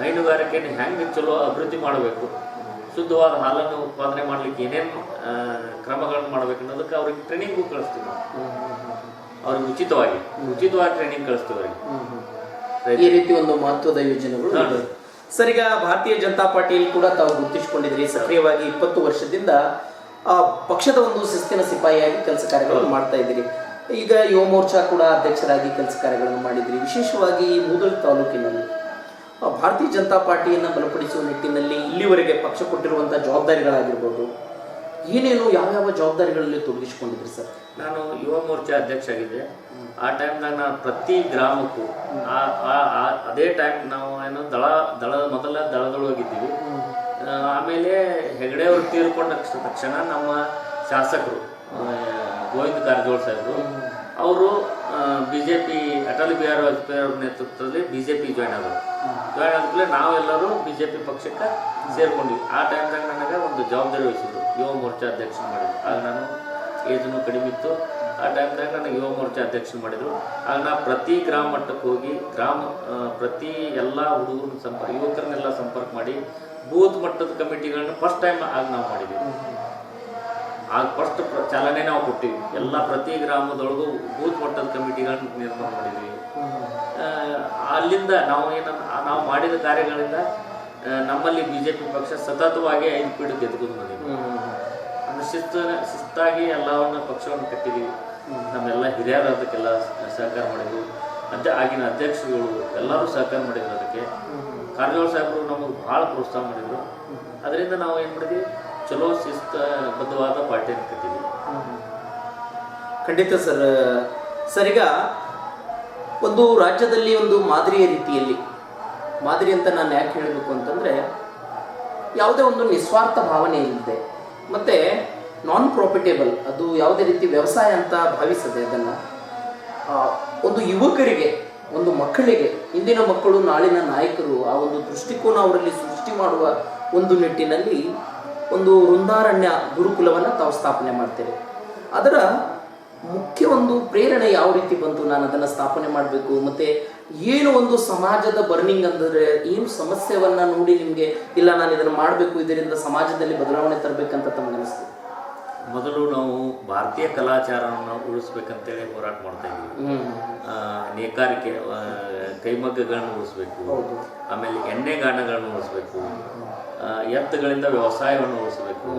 ಹೈನುಗಾರಿಕೆಯನ್ನು ಹೆಂಗೆ ಚಲೋ ಅಭಿವೃದ್ಧಿ ಮಾಡಬೇಕು ಶುದ್ಧವಾದ ಹಾಲನ್ನು ಉತ್ಪಾದನೆ ಮಾಡಲಿಕ್ಕೆ ಏನೇನು ಕ್ರಮಗಳನ್ನು ಮಾಡಬೇಕು ಅನ್ನೋದಕ್ಕೆ ಅವ್ರಿಗೆ ಟ್ರೈನಿಂಗು ಕಳಿಸ್ತೀವಿ ಅವ್ರಿಗೆ ಉಚಿತವಾಗಿ ಉಚಿತವಾಗಿ ಟ್ರೈನಿಂಗ್ ಕಳಿಸ್ತೀವಿ ಅವರಿಗೆ. ಈ ರೀತಿ ಒಂದು ಮಹತ್ವದ ಯೋಜನೆಗಳು ಇದೆ. ಸರ್ ಈಗ ಭಾರತೀಯ ಜನತಾ ಪಾರ್ಟಿಯಲ್ಲಿ ಕೂಡ ತಾವು ಗುರುತಿಸಿಕೊಂಡಿದ್ರಿ ಸಕ್ರಿಯವಾಗಿ ಇಪ್ಪತ್ತು ವರ್ಷದಿಂದ ಆ, ಪಕ್ಷದ ಒಂದು ಶಿಸ್ತಿನ ಸಿಪಾಯಿಯಾಗಿ ಕೆಲಸ ಕಾರ್ಯಗಳನ್ನು ಮಾಡ್ತಾ ಇದ್ದೀರಿ. ಈಗ ಯುವ ಮೋರ್ಚಾ ಕೂಡ ಅಧ್ಯಕ್ಷರಾಗಿ ಕೆಲಸ ಕಾರ್ಯಗಳನ್ನು ಮಾಡಿದ್ರಿ. ವಿಶೇಷವಾಗಿ ಈ ಮೂದಲ್ ತಾಲೂಕಿನಲ್ಲಿ ಭಾರತೀಯ ಜನತಾ ಪಾರ್ಟಿಯನ್ನು ಬಲಪಡಿಸುವ ನಿಟ್ಟಿನಲ್ಲಿ ಇಲ್ಲಿವರೆಗೆ ಪಕ್ಷ ಕೊಟ್ಟಿರುವಂತಹ ಜವಾಬ್ದಾರಿಗಳಾಗಿರ್ಬೋದು ಏನೇನು ಯಾವ್ಯಾವ ಜವಾಬ್ದಾರಿಗಳಲ್ಲಿ ತೊಡಗಿಸಿಕೊಂಡಿದ್ರಿ ಸರ್? ನಾನು ಯುವ ಮೋರ್ಚಾ ಅಧ್ಯಕ್ಷ ಆಗಿದ್ದೆ. ಆ ಟೈಮ್ದಾಗ ನಾನು ಪ್ರತಿ ಗ್ರಾಮಕ್ಕೂ ಅದೇ ಟೈಮ್ ನಾವು ಏನು ದಳ ದಳ, ಮೊದಲ ದಳದೊಳಗಿದ್ದೀವಿ ಆಮೇಲೆ ಹೆಗಡೆ ಅವರು ತೀರ್ಕೊಂಡ ತಕ್ಷ- ತಕ್ಷಣ ನಮ್ಮ ಶಾಸಕರು ಗೋವಿಂದ ಕಾರಜೋಳ ಸಾಹೇಬರು, ಅವರು B J P Atal Bihari Vajpayee ಅವ್ರ ನೇತೃತ್ವದಲ್ಲಿ ಬಿ ಜೆ ಪಿ ಜಾಯ್ನ್ ಆದರು ಜಾಯ್ನ್ ಆದ್ಮೇಲೆ ನಾವೆಲ್ಲರೂ ಬಿ ಜೆ ಪಿ ಪಕ್ಷಕ್ಕೆ ಸೇರ್ಕೊಂಡ್ವಿ. ಆ ಟೈಮ್ದಾಗ ನನಗೆ ಒಂದು ಜವಾಬ್ದಾರಿ ವಹಿಸಿದ್ರು. ಯುವ ಮೋರ್ಚಾ ಅಧ್ಯಕ್ಷ ಮಾಡಿದ್ರು. ಆಗ ನಾನು ಏಜನು ಕಡಿಮೆ ಇತ್ತು. ಆ ಟೈಮ್ದಾಗ ನನಗೆ ಯುವ ಮೋರ್ಚಾ ಅಧ್ಯಕ್ಷ ಮಾಡಿದ್ರು. ಆಗ ನಾನು ಪ್ರತಿ ಗ್ರಾಮ ಮಟ್ಟಕ್ಕೆ ಹೋಗಿ ಗ್ರಾಮ ಪ್ರತಿ ಎಲ್ಲ ಹುಡುಗರನ್ನ ಸಂಪರ್ಕ, ಯುವಕರನ್ನೆಲ್ಲ ಸಂಪರ್ಕ ಮಾಡಿ ಬೂತ್ ಮಟ್ಟದ ಕಮಿಟಿಗಳನ್ನ ಫಸ್ಟ್ ಟೈಮ್ ಆಗ ನಾವು ಮಾಡಿದ್ವಿ. ಆಗ ಫಸ್ಟ್ ಚಾಲನೆ ನಾವು ಕೊಟ್ಟಿವಿ ಎಲ್ಲ ಪ್ರತಿ ಗ್ರಾಮದೊಳಗೂ ಬೂತ್ ಮಟ್ಟದ ಕಮಿಟಿಗಳನ್ನ ನಿರ್ಮಾಣ ಮಾಡಿದ್ವಿ. ಅಲ್ಲಿಂದ ನಾವು ಏನ ನಾವು ಮಾಡಿದ ಕಾರ್ಯಗಳಿಂದ ನಮ್ಮಲ್ಲಿ ಬಿಜೆಪಿ ಪಕ್ಷ ಸತತವಾಗಿ ಐದು ಪೀಠ ಗೆದ್ಕೊಂಡು ಬಂದಿದೆ ಅಂದ್ರೆ ಶಿಸ್ತು ಶಿಸ್ತಾಗಿ ಎಲ್ಲವನ್ನ ಪಕ್ಷವನ್ನು ಕಟ್ಟಿದೀವಿ. ನಮ್ಮೆಲ್ಲ ಹಿರಿಯರು ಅದಕ್ಕೆಲ್ಲ ಸಹಕಾರ ಮಾಡಿದ್ರು. ಅಧ್ಯ ಆಗಿನ ಅಧ್ಯಕ್ಷರುಗಳು ಎಲ್ಲರೂ ಸಹಕಾರ ಮಾಡಿದ್ರು ಅದಕ್ಕೆ. ಕಾರಜೋಳ ಸಾಹೇಬರು ನಮಗೆ ಭಾಳ ಪ್ರೋತ್ಸಾಹ ಮಾಡಿದ್ರು. ಅದರಿಂದ ನಾವು ಏನು ಮಾಡಿದ್ವಿ? ಚಲೋ ಶಿಸ್ತಬದ್ಧವಾದ ಪಾರ್ಟಿಯನ್ನು ಕಟ್ಟಿದ್ವಿ. ಖಂಡಿತ ಸರ್. ಸರ್ ಈಗ ಒಂದು ರಾಜ್ಯದಲ್ಲಿ ಒಂದು ಮಾದರಿಯ ರೀತಿಯಲ್ಲಿ ಮಾದರಿ ಅಂತ ನಾನು ಯಾಕೆ ಹೇಳಬೇಕು ಅಂತಂದರೆ ಯಾವುದೇ ಒಂದು ನಿಸ್ವಾರ್ಥ ಭಾವನೆ ಇಲ್ಲದೆ, ಮತ್ತು ನಾನ್ ಪ್ರಾಫಿಟೇಬಲ್ ಅದು ಯಾವುದೇ ರೀತಿ ವ್ಯವಸಾಯ ಅಂತ ಭಾವಿಸದೆ ಅದನ್ನು ಒಂದು ಯುವಕರಿಗೆ, ಒಂದು ಮಕ್ಕಳಿಗೆ ಇಂದಿನ ಮಕ್ಕಳು, ನಾಳಿನ ನಾಯಕರು, ಆ ಒಂದು ದೃಷ್ಟಿಕೋನ ಅವರಲ್ಲಿ ಸೃಷ್ಟಿ ಮಾಡುವ ಒಂದು ನಿಟ್ಟಿನಲ್ಲಿ ಒಂದು ವೃಂದಾರಣ್ಯ ಗುರುಕುಲವನ್ನು ತಾವು ಸ್ಥಾಪನೆ ಮಾಡ್ತೇವೆ. ಅದರ ಮುಖ್ಯ ಒಂದು ಪ್ರೇರಣೆ ಯಾವ ರೀತಿ ಬಂತು, ನಾನು ಅದನ್ನು ಸ್ಥಾಪನೆ ಮಾಡಬೇಕು, ಮತ್ತು ಏನು ಒಂದು ಸಮಾಜದ ಬರ್ನಿಂಗ್ ಅಂದರೆ ಏನು ಸಮಸ್ಯೆವನ್ನ ನೋಡಿ ನಿಮಗೆ ಇಲ್ಲ ನಾನು ಇದನ್ನು ಮಾಡಬೇಕು ಇದರಿಂದ ಸಮಾಜದಲ್ಲಿ ಬದಲಾವಣೆ ತರಬೇಕಂತ ತಮಗೆ ಅನಿಸ್ತು? ಮೊದಲು ನಾವು ಭಾರತೀಯ ಕಲಾಚಾರವನ್ನು ಉಳಿಸ್ಬೇಕಂತೇಳಿ ಹೋರಾಟ ಮಾಡ್ತಾ ಇದ್ದೀವಿ ಆ, ನೇಕಾರಿಕೆ ಕೈಮಗ್ಗಗಳನ್ನು ಉಳಿಸ್ಬೇಕು. ಆಮೇಲೆ ಎಣ್ಣೆಗಾಣಗಳನ್ನು ಉಳಿಸ್ಬೇಕು. ಎತ್ತುಗಳಿಂದ ವ್ಯವಸಾಯವನ್ನು ಉಳಿಸ್ಬೇಕು.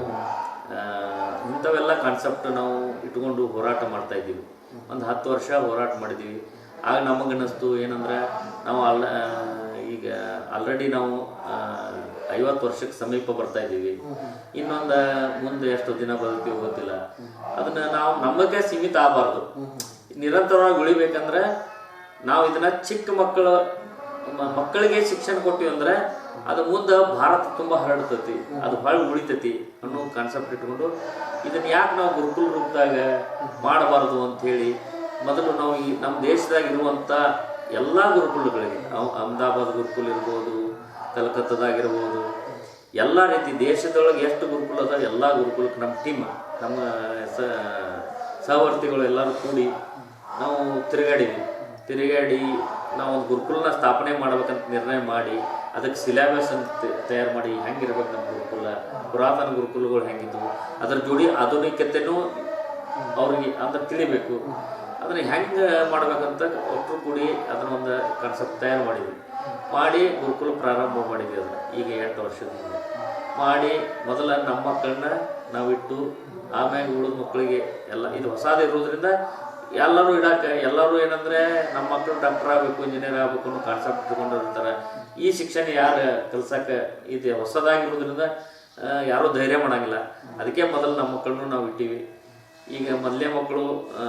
ಇಂಥವೆಲ್ಲ ಕಾನ್ಸೆಪ್ಟ್ ನಾವು ಇಟ್ಕೊಂಡು ಹೋರಾಟ ಮಾಡ್ತಾ ಇದ್ದೀವಿ. ಒಂದು ಹತ್ತು ವರ್ಷ ಹೋರಾಟ ಮಾಡಿದ್ದೀವಿ. ಆಗ ನಮಗನ್ನಿಸ್ತು ಏನಂದ್ರೆ ನಾವು ಅಲ್ಲ ಈಗ ಆಲ್ರೆಡಿ ನಾವು ಐವತ್ತು ವರ್ಷಕ್ಕೆ ಸಮೀಪ ಬರ್ತಾ ಇದ್ದೀವಿ. ಇನ್ನೊಂದು ಮುಂದೆ ಎಷ್ಟು ದಿನ ಬದುಕಿ ಗೊತ್ತಿಲ್ಲ. ಅದನ್ನ ನಾವು ನಮಗೆ ಸೀಮಿತ ಆಗಬಾರ್ದು. ನಿರಂತರವಾಗಿ ಉಳಿಬೇಕಂದ್ರೆ ನಾವು ಇದನ್ನ ಚಿಕ್ಕ ಮಕ್ಕಳು ಮಕ್ಕಳಿಗೆ ಶಿಕ್ಷಣ ಕೊಟ್ಟಿವಿ ಅಂದ್ರೆ ಅದು ಮುಂದೆ ಭಾರತ ತುಂಬಾ ಹರಡ್ತೈತಿ. ಅದು ಬಹಳ ಉಳಿತತಿ ಅನ್ನೋ ಕಾನ್ಸೆಪ್ಟ್ ಇಟ್ಕೊಂಡು ಇದನ್ನ ಯಾಕೆ ನಾವು ಗುರುಕುಲ ರೂಪದಾಗ ಮಾಡಬಾರ್ದು ಹೇಳಿ ಮೊದಲು ನಾವು ಈ ನಮ್ಮ ದೇಶದಾಗ ಇರುವಂಥ ಎಲ್ಲ ಗುರುಕುಲಗಳಿಗೆ ಅಹಮದಾಬಾದ್ ಗುರುಕುಲ ಇರ್ಬೋದು, ಕಲ್ಕತ್ತಾದಾಗಿರ್ಬೋದು, ಎಲ್ಲ ರೀತಿ ದೇಶದೊಳಗೆ ಎಷ್ಟು ಗುರುಕುಲ ಅದ ಎಲ್ಲ ಗುರುಕುಲಕ್ಕೆ ನಮ್ಮ ಟೀಮ್ ನಮ್ಮ ಸಹವರ್ತಿಗಳು ಎಲ್ಲರೂ ಕೂಡಿ ನಾವು ತಿರುಗಾಡಿದ್ವಿ. ತಿರುಗಾಡಿ ನಾವು ಒಂದು ಗುರುಕುಲನ ಸ್ಥಾಪನೆ ಮಾಡ್ಬೇಕಂತ ನಿರ್ಣಯ ಮಾಡಿ, ಅದಕ್ಕೆ ಸಿಲೆಬಸ್ ಅಂತ ತಯಾರು ಮಾಡಿ ಹೆಂಗಿರ್ಬೇಕು ನಮ್ಮ ಗುರುಕುಲ, ಪುರಾತನ ಗುರುಕುಲಗಳು ಹೆಂಗಿದ್ವು, ಅದರ ಜೋಡಿ ಆಧುನಿಕತೆನೂ ಅವ್ರಿಗೆ ಅಂದ್ರೆ ತಿಳಿಬೇಕು. ಅದನ್ನ ಹೆಂಗೆ ಮಾಡ್ಬೇಕಂತ ಒಟ್ಟರು ಕೂಡಿ ಅದನ್ನ ಒಂದು ಕಾನ್ಸೆಪ್ಟ್ ತಯಾರು ಮಾಡಿದ್ವಿ. ಮಾಡಿ ಗುರುಕುಲ ಪ್ರಾರಂಭ ಮಾಡಿದ್ವಿ ಅದನ್ನು, ಈಗ ಎಂಟು ವರ್ಷದಿಂದ. ಮಾಡಿ ಮೊದಲ ನಮ್ಮ ಮಕ್ಕಳನ್ನ ನಾವಿಟ್ಟು ಆಮ್ಯಾಗ ಉಳಿದ ಮಕ್ಕಳಿಗೆ ಎಲ್ಲ, ಇದು ಹೊಸದು ಇರೋದ್ರಿಂದ ಎಲ್ಲರೂ ಇಡಕ್ಕೆ ಎಲ್ಲರೂ ಏನಂದ್ರೆ ನಮ್ಮ ಮಕ್ಕಳು ಡಾಕ್ಟರ್ ಆಗಬೇಕು ಇಂಜಿನಿಯರ್ ಆಗಬೇಕು ಅನ್ನೋ ಕಾನ್ಸೆಪ್ಟ್ ಇಟ್ಕೊಂಡಿರ್ತಾರೆ ಈ ಶಿಕ್ಷಣ ಯಾರು ಕಲ್ಸಕ್ಕೆ ಇದು ಹೊಸದಾಗಿರೋದ್ರಿಂದ ಯಾರೂ ಧೈರ್ಯ ಮಾಡಂಗಿಲ್ಲ. ಅದಕ್ಕೆ ಮೊದಲು ನಮ್ಮ ಮಕ್ಕಳನ್ನೂ ನಾವು ಇಟ್ಟೀವಿ ಈಗ ಮೊದಲೇ ಮಕ್ಕಳು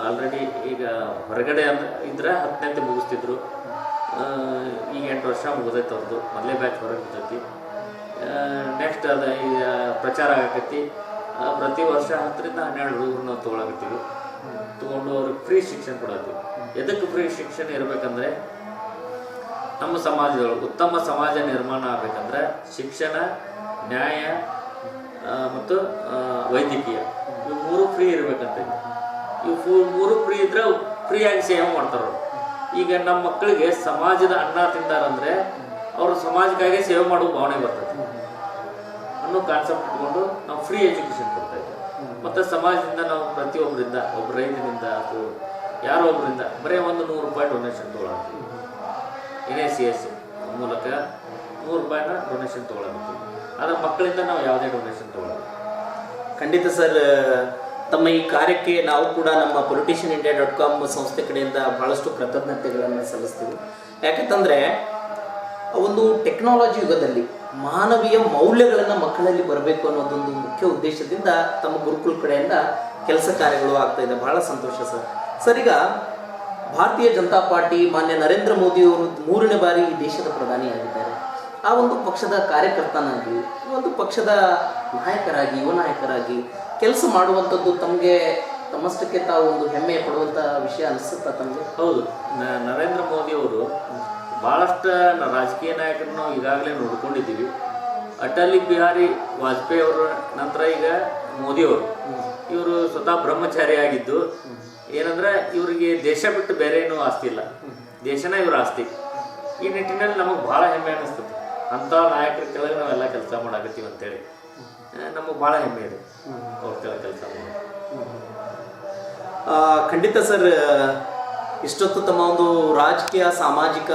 ಆಲ್ರೆಡಿ ಈಗ ಹೊರಗಡೆ ಅಂದ್ರೆ ಇದ್ರೆ ಹತ್ತನೇ ಮುಗಿಸ್ತಿದ್ರು. ಈಗ ಎಂಟು ವರ್ಷ ಮುಗಿದೈತೆ ಅವ್ರದ್ದು ಮೊದಲೇ ಬ್ಯಾಚ್ ಹೊರಗೆ ಬಿದ್ದೈತಿ. ನೆಕ್ಸ್ಟ್ ಅದು ಈಗ ಪ್ರಚಾರ ಆಗತ್ತೈತಿ ಪ್ರತಿ ವರ್ಷ ಹತ್ತರಿಂದ ಹನ್ನೆರಡು ಹುಡುಗರು ನಾವು ತೊಗೊಳಕತ್ತೀವಿ. ತೊಗೊಂಡು ಅವ್ರಿಗೆ ಫ್ರೀ ಶಿಕ್ಷಣ ಕೊಡತ್ತೀವಿ. ಎದಕ್ಕೆ ಫ್ರೀ ಶಿಕ್ಷಣ ಇರಬೇಕಂದ್ರೆ, ನಮ್ಮ ಸಮಾಜದೊಳಗೆ ಉತ್ತಮ ಸಮಾಜ ನಿರ್ಮಾಣ ಆಗಬೇಕಂದ್ರೆ ಶಿಕ್ಷಣ, ನ್ಯಾಯ ಮತ್ತು ವೈದ್ಯಕೀಯ. ಮೂರು ಫ್ರೀ ಇರಬೇಕಂತ. ಈ ಫು- ಮೂರು ಫ್ರೀ ಇದ್ರೆ ಫ್ರೀಯಾಗಿ ಸೇವೆ ಮಾಡ್ತಾರವ್ರು ಈಗ ನಮ್ಮ ಮಕ್ಕಳಿಗೆ ಸಮಾಜದ ಅನ್ನ ತಿಂದಾರಂದ್ರೆ ಅವರು ಸಮಾಜಕ್ಕಾಗಿ ಸೇವೆ ಮಾಡುವ ಭಾವನೆ ಬರ್ತದೆ. ಅನ್ನೋ ಕಾನ್ಸೆಪ್ಟ್ ಇಟ್ಕೊಂಡು ನಾವು ಫ್ರೀ ಎಜುಕೇಶನ್ ಕೊಡ್ತಾ ಇದ್ದೀವಿ ಮತ್ತು ಸಮಾಜದಿಂದ ನಾವು ಪ್ರತಿಯೊಬ್ಬರಿಂದ, ಒಬ್ಬ ರೈತನಿಂದ ಅಥವಾ ಯಾರೋ ಒಬ್ಬರಿಂದ ಬರೀ ಒಂದು ನೂರು ರೂಪಾಯಿ ಡೊನೇಷನ್ ತೊಗೊಳತ್ತೀವಿ ಎನ್ ಎ ಸಿ ಎಸ್ ಮೂಲಕ ನೂರು ರೂಪಾಯಿನ ಡೊನೇಷನ್ ತೊಗೊಳತ್ತೀವಿ ಆದರೆ ಮಕ್ಕಳಿಂದ ನಾವು ಯಾವುದೇ ಡೊನೇಷನ್ ತೊಗೊಳಲ್ಲ. ಖಂಡಿತ ಸರ್, ತಮ್ಮ ಈ ಕಾರ್ಯಕ್ಕೆ ನಾವು ಕೂಡ ನಮ್ಮ ಪೊಲಿಟಿಷಿಯನ್ ಇಂಡಿಯಾ ಡಾಟ್ ಕಾಮ್ ಸಂಸ್ಥೆ ಕಡೆಯಿಂದ ಬಹಳಷ್ಟು ಕೃತಜ್ಞತೆಗಳನ್ನು ಸಲ್ಲಿಸ್ತೀವಿ. ಯಾಕಂತಂದರೆ, ಒಂದು ಟೆಕ್ನಾಲಜಿ ಯುಗದಲ್ಲಿ ಮಾನವೀಯ ಮೌಲ್ಯಗಳನ್ನು ಮಕ್ಕಳಲ್ಲಿ ಬರಬೇಕು ಅನ್ನೋದೊಂದು ಮುಖ್ಯ ಉದ್ದೇಶದಿಂದ ತಮ್ಮ ಗುರುಕುಲ ಕಡೆಯಿಂದ ಕೆಲಸ ಕಾರ್ಯಗಳು ಆಗ್ತಾ ಇದೆ. ಬಹಳ ಸಂತೋಷ ಸರ್. ಸರ್, ಈಗ ಭಾರತೀಯ ಜನತಾ ಪಾರ್ಟಿ ಮಾನ್ಯ ನರೇಂದ್ರ ಮೋದಿ ಅವರು ಮೂರನೇ ಬಾರಿ ಈ ದೇಶದ ಪ್ರಧಾನಿಯಾಗಿದ್ದಾರೆ. ಆ ಒಂದು ಪಕ್ಷದ ಕಾರ್ಯಕರ್ತನಾಗಿ ಒಂದು ಪಕ್ಷದ ನಾಯಕರಾಗಿ ಯುವ ನಾಯಕರಾಗಿ ಕೆಲಸ ಮಾಡುವಂಥದ್ದು ತಮಗೆ ತಮ್ಮಷ್ಟಕ್ಕೆ ತಾವು ಒಂದು ಹೆಮ್ಮೆ ಪಡುವಂಥ ವಿಷಯ ಅನಿಸುತ್ತಾ ತಮಗೆ? ಹೌದು. ನರೇಂದ್ರ ಮೋದಿ ಅವರು ಭಾಳಷ್ಟು ರಾಜಕೀಯ ನಾಯಕರನ್ನು ಈಗಾಗಲೇ ನೋಡ್ಕೊಂಡಿದ್ದೀವಿ. ಅಟಲ್ ಬಿಹಾರಿ ವಾಜಪೇಯಿ ಅವರ ನಂತರ ಈಗ ಮೋದಿಯವರು ಇವರು ಸ್ವತಃ ಬ್ರಹ್ಮಚಾರಿ ಆಗಿದ್ದು, ಏನಂದ್ರೆ ಇವರಿಗೆ ದೇಶ ಬಿಟ್ಟು ಬೇರೆ ಏನೂ ಆಸ್ತಿ ಇಲ್ಲ. ದೇಶನ ಇವರ ಆಸ್ತಿ. ಈ ನಿಟ್ಟಿನಲ್ಲಿ ನಮಗೆ ಭಾಳ ಹೆಮ್ಮೆ ಅನಿಸ್ತದೆ. ಅಂಥ ನಾಯಕರ ಕೆಳಗೆ ನಾವೆಲ್ಲ ಕೆಲಸ ಮಾಡಾಕತ್ತೀವಿ ಅಂತೇಳಿ. ನಮಗೆ ಭಾಳ ಹೆಮ್ಮೆ ಇದೆ ಅವ್ರ ಕೆಳಗೆ ಕೆಲಸ ಮಾಡಿ ಖಂಡಿತ ಸರ್, ಇಷ್ಟೊತ್ತು ತಮ್ಮ ಒಂದು ರಾಜಕೀಯ, ಸಾಮಾಜಿಕ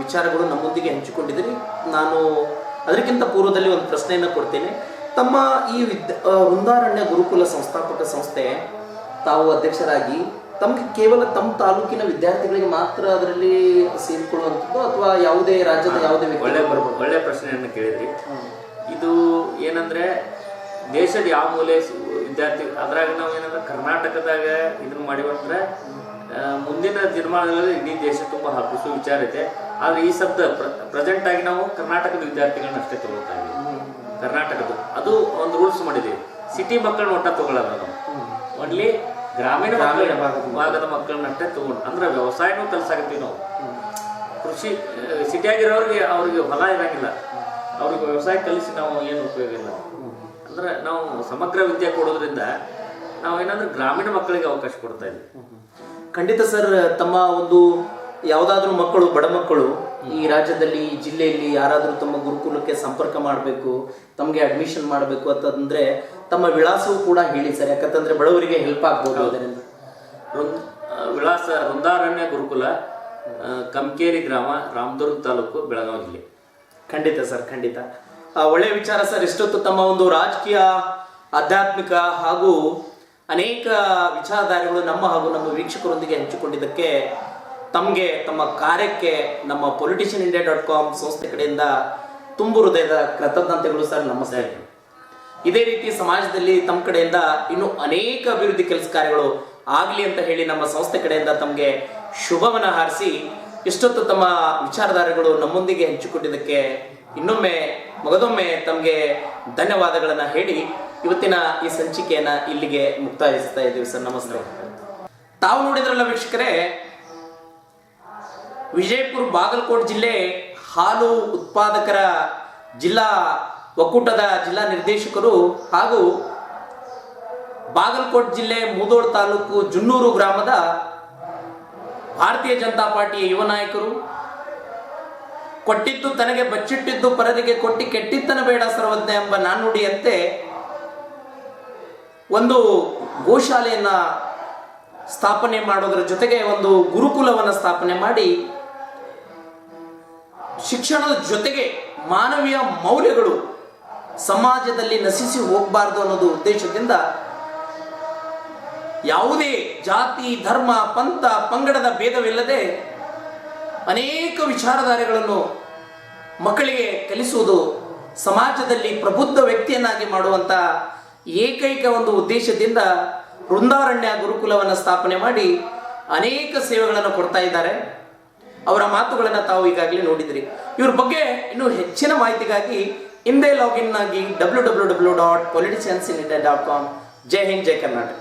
ವಿಚಾರಗಳು ನಮ್ಮೊಂದಿಗೆ ಹಂಚಿಕೊಂಡಿದ್ದೀರಿ. ನಾನು ಅದಕ್ಕಿಂತ ಪೂರ್ವದಲ್ಲಿ ಒಂದು ಪ್ರಶ್ನೆಯನ್ನು ಕೊಡ್ತೇನೆ. ತಮ್ಮ ಈ ವಿದ್ಯ ವೃಂದಾರಣ್ಯ ಗುರುಕುಲ ಸಂಸ್ಥಾಪಕ ಸಂಸ್ಥೆ ತಾವು ಅಧ್ಯಕ್ಷರಾಗಿ ತಮಗೆ ಕೇವಲ ತಮ್ಮ ತಾಲೂಕಿನ ವಿದ್ಯಾರ್ಥಿಗಳಿಗೆ ಮಾತ್ರ ಅದರಲ್ಲಿ ಸೇರಿಕೊಳ್ಳುವಂಥದ್ದು ಅಥವಾ ಯಾವುದೇ ರಾಜ್ಯದ ಯಾವುದೇ ಒಳ್ಳೆ ಒಳ್ಳೆ ಪ್ರಶ್ನೆಯನ್ನು ಕೇಳಿದ್ರಿ. ಇದು ಏನಂದ್ರೆ ದೇಶದ ಯಾವ ಮೂಲೆ ವಿದ್ಯಾರ್ಥಿ ಅದ್ರಾಗ ನಾವು ಏನಂದ್ರೆ ಕರ್ನಾಟಕದಾಗ ಇದನ್ನು ಮಾಡಿವಂದ್ರೆ ಮುಂದಿನ ನಿರ್ಮಾಣದಲ್ಲಿ ಇಡೀ ದೇಶ ತುಂಬ ಹಬ್ಬಿಸೋ ವಿಚಾರ ಇದೆ. ಆದ್ರೆ ಈ ಶಬ್ದ ಪ್ರೆಸೆಂಟ್ ಆಗಿ ನಾವು ಕರ್ನಾಟಕದ ವಿದ್ಯಾರ್ಥಿಗಳನ್ನ ಅಷ್ಟೇ ತಗೊಳ್ತಾ ಇದ್ದೀವಿ. ಕರ್ನಾಟಕದ ಅದು ಒಂದು ರೂಲ್ಸ್ ಮಾಡಿದ್ದೀವಿ ಸಿಟಿ ಮಕ್ಕಳನ್ನ ಒಟ್ಟ ತಗೊಳ್ಳಲ್ಲ ನಾವು. ಓನ್ಲಿ ಗ್ರಾಮೀಣ ಭಾಗದ ಮಕ್ಕಳನ್ನ ಅಷ್ಟೇ ತಗೊಂಡು ಅಂದ್ರೆ ವ್ಯವಸಾಯನೂ ಕಲ್ಸಾಕತ್ತೀವಿ ನಾವು. ಕೃಷಿ ಸಿಟಿಯಾಗಿರೋರಿಗೆ ಅವ್ರಿಗೆ ಹೊಲ ಇರಂಗಿಲ್ಲ. ಅವ್ರಿಗೆ ವ್ಯವಸಾಯ ಕಲಿಸಿ ನಾವು ಏನು ಉಪಯೋಗ ಇಲ್ಲ. ಅಂದ್ರೆ ನಾವು ಸಮಗ್ರ ವಿದ್ಯೆ ಕೊಡೋದ್ರಿಂದ ನಾವು ಏನಂದ್ರೆ ಗ್ರಾಮೀಣ ಮಕ್ಕಳಿಗೆ ಅವಕಾಶ ಕೊಡ್ತಾ ಇದ್ದೀವಿ ಖಂಡಿತ ಸರ್ ತಮ್ಮ ಒಂದು ಯಾವುದಾದ್ರೂ ಮಕ್ಕಳು ಬಡ ಮಕ್ಕಳು ಈ ರಾಜ್ಯದಲ್ಲಿ ಈ ಜಿಲ್ಲೆಯಲ್ಲಿ ಯಾರಾದರೂ ತಮ್ಮ ಗುರುಕುಲಕ್ಕೆ ಸಂಪರ್ಕ ಮಾಡಬೇಕು ತಮಗೆ ಅಡ್ಮಿಷನ್ ಮಾಡಬೇಕು ಅಂತಂದ್ರೆ ತಮ್ಮ ವಿಳಾಸವೂ ಕೂಡ ಹೇಳಿ ಸರ್ ಯಾಕಂತಂದ್ರೆ ಬಡವರಿಗೆ ಹೆಲ್ಪ್ ಆಗ್ಬೋದು ಅದರಿಂದ ವಿಳಾಸ ವೃಂದಾರಣ್ಯ ಗುರುಕುಲ ಕಮಕೇರಿ ಗ್ರಾಮ ರಾಮದುರ್ಗ ತಾಲೂಕು ಬೆಳಗಾವಿ ಜಿಲ್ಲೆ. ಖಂಡಿತ ಸರ್ ಖಂಡಿತ. ಆ, ಒಳ್ಳೆಯ ವಿಚಾರ ಸರ್ ಇಷ್ಟೊತ್ತು ತಮ್ಮ ಒಂದು ರಾಜಕೀಯ ಆಧ್ಯಾತ್ಮಿಕ ಹಾಗೂ ಅನೇಕ ವಿಚಾರಧಾರೆಗಳು ನಮ್ಮ ಹಾಗೂ ನಮ್ಮ ವೀಕ್ಷಕರೊಂದಿಗೆ ಹಂಚಿಕೊಂಡಿದ್ದಕ್ಕೆ ತಮಗೆ ತಮ್ಮ ಕಾರ್ಯಕ್ಕೆ ನಮ್ಮ ಪೊಲಿಟಿಷಿಯನ್ ಇಂಡಿಯಾ ಡಾಟ್ ಕಾಮ್ ಸಂಸ್ಥೆ ಕಡೆಯಿಂದ ತುಂಬು ಹೃದಯದ ಕೃತಜ್ಞತೆಗಳು ಸರ್ ನಮಸ್ತೆ. ಇದೇ ರೀತಿ ಸಮಾಜದಲ್ಲಿ ತಮ್ಮ ಕಡೆಯಿಂದ ಇನ್ನು ಅನೇಕ ಅಭಿವೃದ್ಧಿ ಕೆಲಸ ಕಾರ್ಯಗಳು ಆಗಲಿ ಅಂತ ಹೇಳಿ ನಮ್ಮ ಸಂಸ್ಥೆ ಕಡೆಯಿಂದ ತಮಗೆ ಶುಭವನ್ನ ಹಾರಿಸಿ ಇಷ್ಟೊತ್ತು ತಮ್ಮ ವಿಚಾರಧಾರೆಗಳು ನಮ್ಮೊಂದಿಗೆ ಹಂಚಿಕೊಂಡಿದ್ದಕ್ಕೆ ಇನ್ನೊಮ್ಮೆ, ಮಗದೊಮ್ಮೆ ತಮಗೆ ಧನ್ಯವಾದಗಳನ್ನ ಹೇಳಿ ಇವತ್ತಿನ ಈ ಸಂಚಿಕೆಯನ್ನ ಇಲ್ಲಿಗೆ ಮುಕ್ತಾಯಿಸ್ತಾ ಇದ್ದೀವಿ ಸರ್. ನಮಸ್ತೆ. ತಾವು ನೋಡಿದ್ರಲ್ಲ ವೀಕ್ಷಕರೇ, ವಿಜಯಪುರ ಬಾಗಲಕೋಟೆ ಜಿಲ್ಲೆ ಹಾಲು ಉತ್ಪಾದಕರ ಜಿಲ್ಲಾ ಒಕ್ಕೂಟದ ಜಿಲ್ಲಾ ನಿರ್ದೇಶಕರು ಹಾಗೂ ಬಾಗಲಕೋಟ್ ಜಿಲ್ಲೆ ಮುದೋಳ್ ತಾಲೂಕು ಜುನ್ನೂರು ಗ್ರಾಮದ ಭಾರತೀಯ ಜನತಾ ಪಾರ್ಟಿಯ ಯುವ ನಾಯಕರು. ಕೊಟ್ಟಿದ್ದು ತನಗೆ ಬಚ್ಚಿಟ್ಟಿದ್ದು ಪರರಿಗೆ ಕೊಟ್ಟಿ ಕೆಟ್ಟಿತ್ತನ ಬೇಡ ಸರ್ವಜ್ಞ ಎಂಬ ನಾನುಡಿಯಂತೆ ಒಂದು ಗೋಶಾಲೆಯನ್ನ ಸ್ಥಾಪನೆ ಮಾಡೋದರ ಜೊತೆಗೆ ಒಂದು ಗುರುಕುಲವನ್ನು ಸ್ಥಾಪನೆ ಮಾಡಿ ಶಿಕ್ಷಣದ ಜೊತೆಗೆ ಮಾನವೀಯ ಮೌಲ್ಯಗಳು ಸಮಾಜದಲ್ಲಿ ನಶಿಸಿ ಹೋಗಬಾರ್ದು ಅನ್ನೋದು ಉದ್ದೇಶದಿಂದ ಯಾವುದೇ ಜಾತಿ, ಧರ್ಮ, ಪಂಥ, ಪಂಗಡದ ಭೇದವಿಲ್ಲದೆ ಅನೇಕ ವಿಚಾರಧಾರೆಗಳನ್ನು ಮಕ್ಕಳಿಗೆ ಕಲಿಸುವುದು ಸಮಾಜದಲ್ಲಿ ಪ್ರಬುದ್ಧ ವ್ಯಕ್ತಿಯನ್ನಾಗಿ ಮಾಡುವಂಥ ಏಕೈಕ ಒಂದು ಉದ್ದೇಶದಿಂದ ವೃಂದಾರಣ್ಯ ಗುರುಕುಲವನ್ನು ಸ್ಥಾಪನೆ ಮಾಡಿ ಅನೇಕ ಸೇವೆಗಳನ್ನು ಕೊಡ್ತಾ ಇದ್ದಾರೆ. ಅವರ ಮಾತುಗಳನ್ನು ತಾವು ಈಗಾಗಲೇ ನೋಡಿದ್ರಿ. ಇವ್ರ ಬಗ್ಗೆ ಇನ್ನೂ ಹೆಚ್ಚಿನ ಮಾಹಿತಿಗಾಗಿ ಹಿಂದೆ ಲಾಗಿನ್ ಆಗಿ W W W dot politicians in India dot com Jai Hind Jai Karnataka